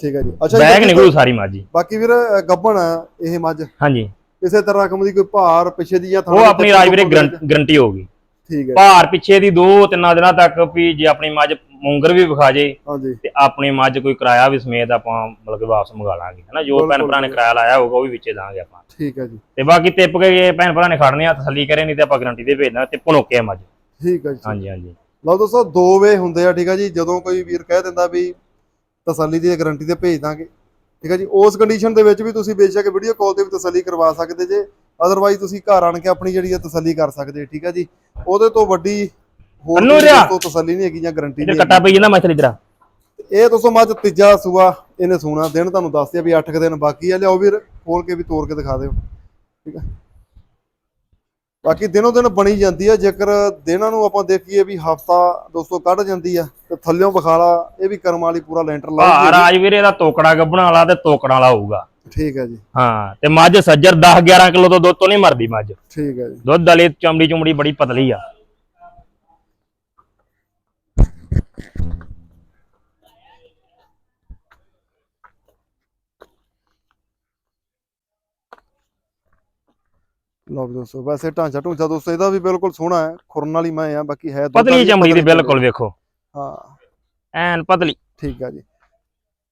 Speaker 1: ਠੀਕ ਹੈ ਜੀ। ਅੱਛਾ
Speaker 2: ਬੈਗ ਨਿਕਲੂ ਸਾਰੀ ਮਾਜੀ
Speaker 1: ਬਾਕੀ ਵੀਰ ਆ ਇਹ ਮੱਝ।
Speaker 2: ਹਾਂਜੀ।
Speaker 1: ਕਿਸੇ ਤਰ੍ਹਾਂ ਰਕਮ ਦੀ ਕੋਈ ਭਾਰ ਪਿੱਛੇ ਦੀ ਜਾਂ ਥਣ
Speaker 2: ਉਹ ਆਪਣੀ ਰਾਜ ਵੀਰੇ ਗਰੰਟੀ ਹੋਊਗੀ
Speaker 1: ਠੀਕ ਹੈ
Speaker 2: ਭਾਰ ਪਿੱਛੇ ਦੀ 2 ਤਿੰਨਾਂ ਦਿਨਾਂ ਤੱਕ ਵੀ ਜੇ ਆਪਣੀ ਮੱਝ ਮੂੰਗਰ ਵੀ ਵਿਖਾ ਜੇ
Speaker 1: ਹਾਂਜੀ।
Speaker 2: ਤੇ ਆਪਣੀ ਮੱਝ ਕੋਈ ਕਿਰਾਇਆ ਵੀ ਸਮੇਤ ਆਪਾਂ ਮਤਲਬ ਕਿ ਵਾਪਸ ਮੰਗਾ ਲਾਂਗੇ। ਹਨਾ ਜੋ ਭੈਣ ਭਰਾ ਨੇ ਕਿਰਾਇਆ ਲਾਇਆ ਹੋਊਗਾ ਉਹ ਵੀ ਵਿੱਚੇ ਦਾਂਗੇ ਆਪਾਂ।
Speaker 1: ਠੀਕ ਹੈ ਜੀ।
Speaker 2: ਤੇ ਬਾਕੀ ਟਿੱਪ ਕੇ ਜੇ ਭੈਣ ਭਰਾ ਨੇ ਖੜਨੇ ਆ ਤਸੱਲੀ ਕਰੇ ਨਹੀਂ ਤੇ ਆਪਾਂ ਗਰੰਟੀ ਦੇ ਭੇਜਣਾ ਤੇ ਭੁਣੋਕੇ ਮੱਝ।
Speaker 1: ਠੀਕ ਹੈ ਜੀ।
Speaker 2: ਹਾਂਜੀ ਹਾਂਜੀ।
Speaker 1: ਲਓ ਦੋਸਤੋ ਦੋ ਵੇ ਹੁੰਦੇ ਆ ਠੀਕ ਆ ਜੀ। ਜਦੋਂ ਕੋਈ ਵੀਰ ਕਹਿ ਦਿੰਦਾ ਵੀ ਤਸੱਲੀ ਦੀ ਗਾਰੰਟੀ ਤੇ ਭੇਜ ਦਾਂਗੇ। ਠੀਕ ਆ ਜੀ? ਉਸ ਕੰਡੀਸ਼ਨ ਦੇ ਵਿੱਚ ਵੀ ਤੁਸੀਂ ਬੇਸ਼ੱਕ ਵੀਡੀਓ ਕਾਲ ਤੇ ਵੀ ਤਸੱਲੀ ਕਰਵਾ ਸਕਦੇ ਜੇ। ਅਦਰਵਾਈਜ਼ ਤੁਸੀਂ ਘਰ ਆਣ ਕੇ ਆਪਣੀ ਜਿਹੜੀ ਹੈ ਤਸੱਲੀ ਕਰ ਸਕਦੇ ਠੀਕ ਆ ਜੀ? ਉਹਦੇ ਤੋਂ ਵੱਡੀ ਹੋਰ। ਦੋਸਤੋ ਤਸੱਲੀ ਨਹੀਂ ਹੈਗੀ ਜਾਂ ਗਾਰੰਟੀ ਨਹੀਂ
Speaker 2: ਕੱਟਾ ਪਈ ਜਾਂਦਾ ਮੱਛਲੀ ਤੇਰਾ।
Speaker 1: ਇਹ ਦੋਸਤੋ ਮੱਝ ਤੀਜਾ ਸੂਆ ਇਹਨੇ ਸੂਣਾ। ਦਿਨ ਤੁਹਾਨੂੰ ਦੱਸਦੇ ਆ ਵੀ 8 ਦਿਨ ਬਾਕੀ ਆ। ਲਿਆਓ ਵੀਰ ਖੋਲ ਕੇ ਵੀ ਤੋੜ ਕੇ ਦਿਖਾ ਦਿਓ। ਠੀਕ ਆ ਬਾਕੀ ਦਿਨੋਂ ਦਿਨ ਬਣੀ ਜਾਂਦੀ ਆ ਜੇਕਰ ਦਿਨਾਂ ਨੂੰ ਆਪਾਂ ਦੇਖੀਏ ਵੀ ਹਫਤਾ ਦੋਸਤੋ ਕੱਢ ਜਾਂਦੀ ਆ ਤੇ ਥੱਲਿਓਂ ਬਖਾਲਾ ਇਹ ਵੀ ਕਰਮ ਵਾਲੀ ਪੂਰਾ ਲੈਂਟਰ ਲਾ
Speaker 2: ਹਾਂ ਰਾਜਵੀਰ ਇਹਦਾ ਤੋਕੜਾ ਗੱਭਣਾ ਵਾਲਾ ਤੇ ਤੋਕੜਾ ਵਾਲਾ ਹੋਊਗਾ
Speaker 1: ਠੀਕ ਹੈ ਜੀ।
Speaker 2: ਹਾਂ ਤੇ ਮੱਝ ਸੱਜਰ 10 11 ਕਿਲੋ ਤੋਂ ਦੁੱਧ ਤੋਂ ਨਹੀਂ ਮਰਦੀ ਮੱਝ।
Speaker 1: ਠੀਕ ਹੈ ਜੀ।
Speaker 2: ਦੁੱਧ ਵਾਲੀ ਚਮੜੀ ਚਮੜੀ ਬੜੀ ਪਤਲੀ ਆ।
Speaker 1: ਲਓ ਦੋਸਤੋ ਵੈਸੇ ਢਾਂਚਾ ਢੂੰਚਾ ਦੋਸਤੋ ਇਹਦਾ ਵੀ ਬਿਲਕੁਲ ਸੋਹਣਾ ਹੈ ਖੁਰਨ ਵਾਲੀ ਮੈਂ ਆ ਬਾਕੀ ਹੈ
Speaker 2: ਪਤਲੀ ਚਮੜੀ ਦੀ ਬਿਲਕੁਲ ਵੇਖੋ।
Speaker 1: ਹਾਂ।
Speaker 2: ਐਨ ਪਤਲੀ।
Speaker 1: ਠੀਕ ਆ ਜੀ।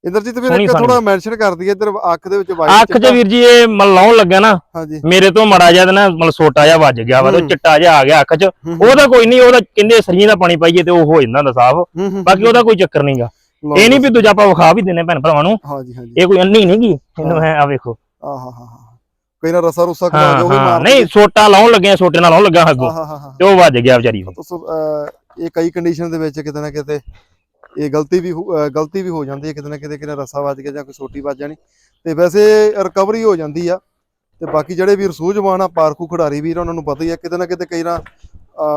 Speaker 1: ਇੰਦਰਜੀਤ ਵੀਰ ਇੱਕ। ਥੋੜਾ ਮੈਂਸ਼ਨ ਕਰ ਦਈਏ ਇੱਧਰ ਅੱਖ ਦੇ ਵਿੱਚ ਵਾਈਟ
Speaker 2: ਅੱਖ 'ਚ ਵੀਰ ਜੀ ਇਹ ਮਲ ਲਾਉਣ ਲੱਗਾ ਨਾ ਮੇਰੇ ਤੋਂ ਮੜਾ ਜਿਹਾ ਤੇ ਨਾ ਮਲ ਸੋਟਾ ਜਿਹਾ ਵੱਜ ਗਿਆ ਵਾ ਤੇ। ਚਿੱਟਾ ਜਿਹਾ ਆ ਗਿਆ ਅੱਖ 'ਚ। ਉਹਦਾ ਕੋਈ ਨਹੀਂ ਉਹਦਾ ਕਹਿੰਦੇ ਸਰੀਂ ਦਾ ਪਾਣੀ ਪਾਈਏ ਤੇ ਉਹ ਹੋ ਜਾਂਦਾ ਹੁੰਦਾ ਸਾਫ਼ ਬਾਕੀ ਉਹਦਾ ਕੋਈ ਚੱਕਰ ਨਹੀਂਗਾ ਇਹ ਨਹੀਂ ਵੀ ਦੂਜਾ ਆਪਾਂ ਵਿਖਾ ਵੀ ਦਿੰਨੇ ਭੈਣ ਭਰਾਵਾਂ ਨੂੰ।
Speaker 1: ਹਾਂਜੀ ਹਾਂਜੀ।
Speaker 2: ਇਹ ਕੋਈ ਅੰਨੀ ਨਹੀਂਗੀ ਇਹਨੂੰ ਹੈ। ਆ ਵੇਖੋ।
Speaker 1: ਆਹ ਹਾਂ ਹਾਂ ਹਾਂ ਕੋਈ ਨਾ ਰਸਾ ਰੁਸਾ ਕਰਾ
Speaker 2: ਹਾਂ
Speaker 1: ਜੋ ਵੀ
Speaker 2: ਹਾਂ।
Speaker 1: ਮਾਰ
Speaker 2: ਨਹੀਂ ਸੋਟਾ ਲਾਉਣ ਲੱਗਿਆ ਸੋਟੇ ਨਾਲ ਲਾਉਣ ਲੱਗਾ ਅੱਗੋਂ
Speaker 1: ਹਾਂ ਹਾਂ ਹਾਂ
Speaker 2: ਤੇ ਉਹ ਵੱਜ ਗਿਆ ਵਿਚਾਰੀ ਨੂੰ
Speaker 1: ਅਹ, ਇਹ ਕਈ ਕੰਡੀਸ਼ਨ ਦੇ ਵਿੱਚ ਕਿਤੇ ਨਾ ਕਿਤੇ ਇਹ ਗਲਤੀ ਵੀ ਹੋ- ਅਹ, ਗਲਤੀ ਵੀ ਹੋ ਜਾਂਦੀ ਹੈ। ਕਿਤੇ ਨਾ ਕਿਤੇ ਕਿਤੇ ਰਸਾ ਵੱਜ ਗਿਆ ਜਾਂ ਕੋਈ ਸੋਟੀ ਵੱਜ ਜਾਣੀ। ਤੇ ਵੈਸੇ ਰਿਕਵਰੀ ਹੋ ਜਾਂਦੀ ਆ। ਤੇ ਬਾਕੀ ਜਿਹੜੇ ਵੀਰ ਸੂਝਵਾਨ ਆ ਪਾਰਕੂ ਖਿਡਾਰੀ ਵੀਰ ਉਹਨਾਂ ਨੂੰ ਪਤਾ ਹੀ ਆ। ਕਿਤੇ ਨਾ ਕਿਤੇ ਕਈ ਨਾ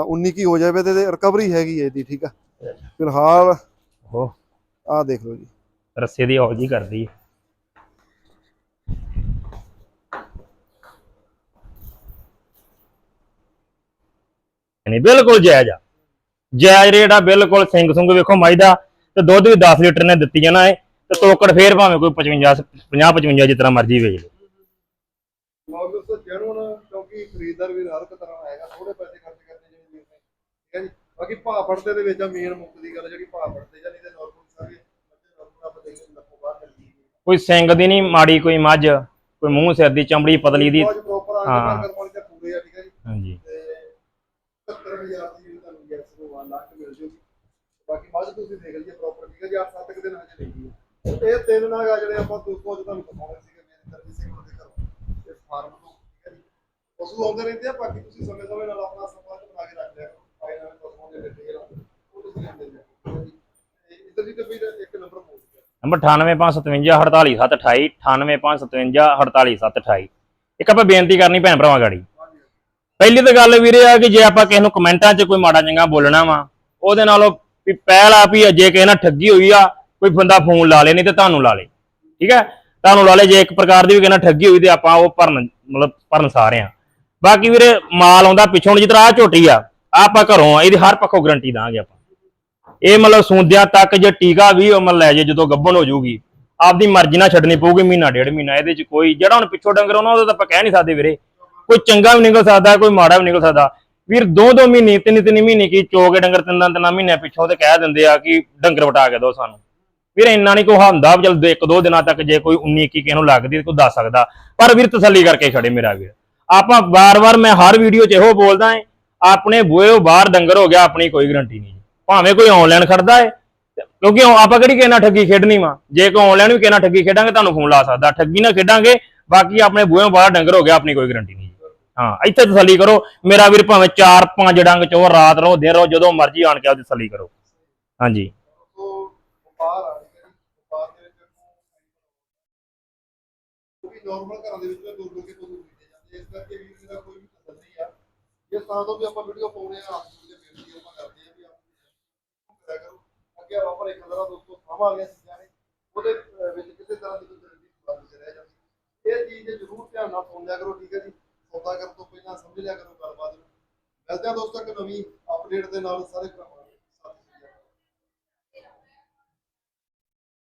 Speaker 1: 19 ਕੀ ਹੋ ਜਾਵੇ ਤੇ ਰਿਕਵਰੀ ਹੈਗੀ ਹੈ ਇਹਦੀ ਠੀਕ ਆ। ਫਿਲਹਾਲ
Speaker 2: ਉਹ
Speaker 1: ਆਹ ਦੇਖ ਲਓ ਜੀ।
Speaker 2: ਰੱਸੇ ਦੀ ਔਲ ਜੀ ਕਰਦੀ ਹੈ। ਨਹੀਂ ਬਿਲਕੁਲ ਜਾਇਜ਼ ਆ। ਜਾਇਜ਼ ਰੇਟ ਆ ਬਿਲਕੁਲ ਸਿੰਘ ਸੁੰਗ ਵੇਖੋ ਮਾਈ ਦਾ ਤੇ ਦੁੱਧ ਵੀ 10 ਲੀਟਰ ਨੇ ਦਿੱਤੀ ਜਾਣਾ ਹੈ ਤੇ ਤੋਕੜ ਫੇਰ ਭਾਵੇਂ ਕੋਈ 55 50 55 ਜਿਸ ਤਰ੍ਹਾਂ ਮਰਜ਼ੀ ਵੇਚ ਲਓ।
Speaker 1: ਲਓ ਦੋਸਤੋ ਜੈਨੂਨ ਕਿਉਂਕਿ ਖਰੀਦਦਾਰ ਵੀਰ ਹਰ ਇੱਕ ਤਰ੍ਹਾਂ ਆਏਗਾ ਥੋੜੇ ਪੈਸੇ ਖਰਚ ਕਰਦੇ ਜਿਹੜੇ ਵੀਰ ਨੇ ਠੀਕ ਹੈ ਜੀ? ਬਾਕੀ ਭਾਅ ਫੜਦੇ ਦੇ ਵਿੱਚ ਆ ਮੇਨ ਮੁੱਕ ਦੀ ਗੱਲ ਜਿਹੜੀ ਭਾਅ ਫੜਦੇ ਜਾਂ ਨਹੀਂ ਤੇ ਨਾਰਮਲ ਸਾਰੇ ਨਾਰਮਲ ਆਪਾਂ ਦੇਖਦੇ ਲੱਖੋਂ ਬਾਹਰ ਚੱਲਦੀ ਹੈ
Speaker 2: ਕੋਈ ਸਿੰਘ ਦੀ ਨਹੀਂ ਮਾੜੀ ਕੋਈ ਮੱਝ ਕੋਈ ਮੂੰਹ ਸਿਰ ਦੀ ਚਮੜੀ ਪਤਲੀ ਦੀ ਹਾਂ।
Speaker 1: ਆਂਦੇ ਕਰਮ ਵਾਲੇ ਤੇ ਪੂਰੇ ਆ ਠੀਕ ਹੈ ਜੀ
Speaker 2: ਹਾਂਜੀ
Speaker 1: ਤੇ 70000 ਦੀ ਜਿਹੜੀ ਤੁਹਾਨੂੰ ਗੈਸ ਨੂੰ 1 ਲੱਖ ਮਿਲ ਜੂਗੀ ਬਾਕੀ ਮੱਝ ਤੁਸੀਂ ਦੇਖ ਲਈਏ ਪ੍ਰੋਪਰ ਠੀਕ ਹੈ ਜੀ 8-7 ਕੁ ਦਿਨ ਹਜੇ ਨਹੀਂ ਹੈ ਇਹ ਤਿੰਨ ਨਾਗ ਆ ਜਿਹੜੇ ਆਪਾਂ ਦੋਸਤੋ ਅੱਜ ਤੁਹਾਨੂੰ ਦਿਖਾਉਣੇ ਸੀਗੇ ਮੇਰੇ ਤਰ੍ਹਾਂ ਸਿੰਘ ਦੇ ਘਰੋਂ ਇਸ ਫਾਰਮ ਤੋਂ ਠੀਕ ਹੈ ਜੀ। ਪਸ਼ੂ ਆਉਂਦੇ ਰਹਿੰਦੇ ਆ ਬਾਕੀ ਤੁਸੀਂ ਸਮੇਂ ਸਮੇਂ ਨਾਲ ਆਪਣਾ ਸੰਪਰਕ ਬਣਾ ਕੇ ਰੱਖ ਲਿਆ ਕਰੋ ਆਏ ਨਾਲ ਪਸ਼ੂਆਂ ਦੇ ਡਿਟੇਲ ਉਹ ਤੁਸੀਂ ਲੈਂਦੇ ਜਾ। ਠੀਕ ਹੈ ਜੀ। ਤੇ ਇੱਧਰ ਦੀ ਤੇ ਵੀਰ ਇੱਕ ਨੰਬਰ ਗਿਆ
Speaker 2: ਨੰਬਰ 9857548728 9857548728 ਇੱਕ ਆਪਾਂ ਬੇਨਤੀ ਕਰਨੀ ਭੈਣ ਭਰਾਵਾਂ ਗਾੜੀ। ਪਹਿਲੀ ਤਾਂ ਗੱਲ ਵੀਰੇ ਆ ਕਿ ਜੇ ਆਪਾਂ ਕਿਸੇ ਨੂੰ ਕਮੈਂਟਾਂ 'ਚ ਕੋਈ ਮਾੜਾ ਚੰਗਾ ਬੋਲਣਾ ਵਾ ਉਹਦੇ ਨਾਲੋਂ ਵੀ ਪਹਿਲ ਆ ਵੀ ਜੇ ਕਿਸੇ ਨਾਲ ਠੱਗੀ ਹੋਈ ਆ ਕੋਈ ਬੰਦਾ ਫੋਨ ਲਾ ਲੇ ਨਹੀਂ ਤੇ ਤੁਹਾਨੂੰ ਲਾ ਲੇ। ਠੀਕ ਹੈ? ਤੁਹਾਨੂੰ ਲਾ ਲੇ ਜੇ ਇੱਕ ਪ੍ਰਕਾਰ ਦੀ ਵੀ ਕਿਸੇ ਠੱਗੀ ਹੋਈ ਤੇ ਆਪਾਂ ਉਹ ਭਰਨ, ਮਤਲਬ ਭਰਨ ਸਾਰੇ ਆ ਬਾਕੀ ਵੀਰੇ ਮਾਲ ਆਉਂਦਾ ਪਿੱਛੋਂ, ਜਿਸ ਤਰ੍ਹਾਂ ਆ ਝੋਟੀ ਆ, ਆਹ ਆਪਾਂ ਘਰੋਂ ਆ, ਇਹਦੀ ਹਰ ਪੱਖੋਂ ਗਰੰਟੀ ਦਾਂਗੇ ਆਪਾਂ। ਇਹ ਮਤਲਬ ਸੁੰਦਿਆਂ ਤੱਕ ਜੇ ਟੀਕਾ ਵੀ ਉਹ ਮਤਲਬ ਲੈ ਜੇ, ਜਦੋਂ ਗੱਭਣ ਹੋ ਜਾਊਗੀ, ਆਪਦੀ ਮਰਜ਼ੀ ਨਾਲ ਛੱਡਣੀ ਪਊਗੀ, ਮਹੀਨਾ, ਡੇਢ ਮਹੀਨਾ, ਇਹਦੇ 'ਚ ਕੋਈ ਜਿਹੜਾ ਹੁਣ ਪਿੱਛੋਂ ਡੰਗਰ ਉਹਨਾਂ ਉਹਦਾ ਤਾਂ ਆਪਾਂ ਕਹਿ ਨਹੀਂ ਸਕਦੇ ਵੀਰੇ। ਕੋਈ ਚੰਗਾ ਵੀ ਨਿਕਲ ਸਕਦਾ, ਕੋਈ ਮਾੜਾ ਵੀ ਨਿਕਲ ਸਕਦਾ। ਵੀਰ ਦੋ ਦੋ ਮਹੀਨੇ ਤਿੰਨ ਤਿੰਨ ਮਹੀਨੇ ਕੀ ਚੋਗੇ ਡੰਗਰ ਤਿੰਨ ਤਿੰਨ ਮਹੀਨੇ ਪਿੱਛੋਂ ਤੇ ਕਹਿ ਦਿੰਦੇ ਆ ਕਿ ਡੰਗਰ ਵਟਾ ਕੇ ਦਿਓ ਸਾਨੂੰ। ਵੀਰ, ਇੰਨਾ ਨਹੀਂ ਕੋਈ ਹੁੰਦਾ ਵੀ ਚਲ ਇੱਕ ਦੋ ਦਿਨਾਂ ਤੱਕ ਜੇ ਕੋਈ 19 21 ਕਿਸੇ ਨੂੰ ਲੱਗਦੀ ਤੇ ਕੋਈ ਦੱਸ ਸਕਦਾ। ਪਰ ਵੀਰ, ਤਸੱਲੀ ਕਰਕੇ ਛੜੇ ਮੇਰਾ ਵੀਰ। ਆਪਾਂ ਵਾਰ-ਵਾਰ ਮੈਂ ਹਰ ਵੀਡੀਓ 'ਚ ਇਹੋ ਬੋਲਦਾ ਏ, ਆਪਣੇ ਬੂਹੇ ਬਾਹਰ ਡੰਗਰ ਹੋ ਗਿਆ, ਆਪਣੀ ਕੋਈ ਗਰੰਟੀ ਨਹੀਂ। ਭਾਵੇਂ ਕੋਈ ਆਨਲਾਈਨ ਖੜਦਾ ਏ, ਕਿਉਂਕਿ ਆਪਾਂ ਕਿਹੜੀ ਕਿਸੇ ਨਾਲ ਠੱਗੀ ਖੇਡਣੀ ਵਾ? ਜੇ ਕੋਈ ਆਨਲਾਈਨ ਵੀ ਕਿਸੇ ਨਾਲ ਠੱਗੀ ਖੇਡਾਂਗੇ, ਤੁਹਾਨੂੰ ਫੋਨ ਲਾ ਸਕਦਾ। ਠੱਗੀ ਨਾਲ ਖੇਡਾਂਗੇ, ਬਾਕੀ ਆਪਣੇ ਬੂਹੇ ਬਾਹਰ ਡੰਗਰ ਹੋ ਗਿਆ, ਆਪਣੀ ਕੋਈ ਗਰੰਟੀ ਨਹੀਂ। ਹਾਂ, ਇੱਥੇ ਤਸੱਲੀ ਕਰੋ। ਮੇਰਾ ਵੀਰ ਭਾਵੇਂ 4-5 ਡੰਗ ਚੋ ਰਾਤ ਰਹੋ, ਦਿਨ ਰਹੋ, ਜਦੋਂ ਮਰਜ਼ੀ ਆਣ ਕੇ ਆਪਦੀ ਤਸੱਲੀ ਕਰੋ। ਹਾਂਜੀ
Speaker 1: ਸੋ ਵਪਾਰ ਆ ਠੀਕ ਹੈ ਜੀ ਵਪਾਰ ਦੇ ਵਿੱਚ ਉਹ ਵੀ ਨਾਰਮਲ ਘਰਾਂ ਦੇ ਵਿੱਚ ਤਾਂ ਦੂਰ ਦੂਰ ਕੇ ਪਸ਼ੂ ਖਰੀਦੇ ਜਾਂਦੇ ਇਸ ਕਰਕੇ ਵੀ ਇਹਦਾ ਕੋਈ ਵੀ ਤਸੱਲੀ ਨਹੀਂ ਆ। ਇਸ ਤਾਂ ਤੋਂ ਵੀ ਆਪਾਂ ਵੀਡੀਓ ਪਾਉਣੇ ਆ, ਆਪ ਜੀ ਦੇ ਬੇਨਤੀ ਆਪਾਂ ਕਰਦੇ ਆ ਵੀ ਆਪ ਕਰਿਆ ਕਰੋ। ਅੱਗੇ ਆਪਾਂ ਇੱਕ ਤਰ੍ਹਾਂ ਦੋਸਤੋ ਸਾਂਭਾ ਗਿਆ ਚੀਜ਼ਾਂ ਨੇ ਉਹਦੇ ਵਿੱਚ ਕਿਸੇ ਤਰ੍ਹਾਂ ਦੀ ਕੋਈ ਗਰੰਟੀ ਬਾਤ ਰਹਿ ਜਾਂਦੀ। ਇਹ ਚੀਜ਼ ਦੇ ਜ਼ਰੂਰ ਧਿਆਨ ਨਾਲ ਸੁਣ ਲਿਆ ਕਰੋ, ਠੀਕ ਹੈ ਜੀ? ਸੌਦਾ ਕਰਨ ਤੋਂ ਪਹਿਲਾਂ ਸਮਝ ਲਿਆ ਕਰੋ ਗੱਲਬਾਤ ਨੂੰ। ਮਿਲਦੇ ਆ ਦੋਸਤੋ ਇੱਕ ਨਵੀਂ ਅਪਡੇਟ ਦੇ ਨਾਲ, ਸਾਰੇ ਭਰਾ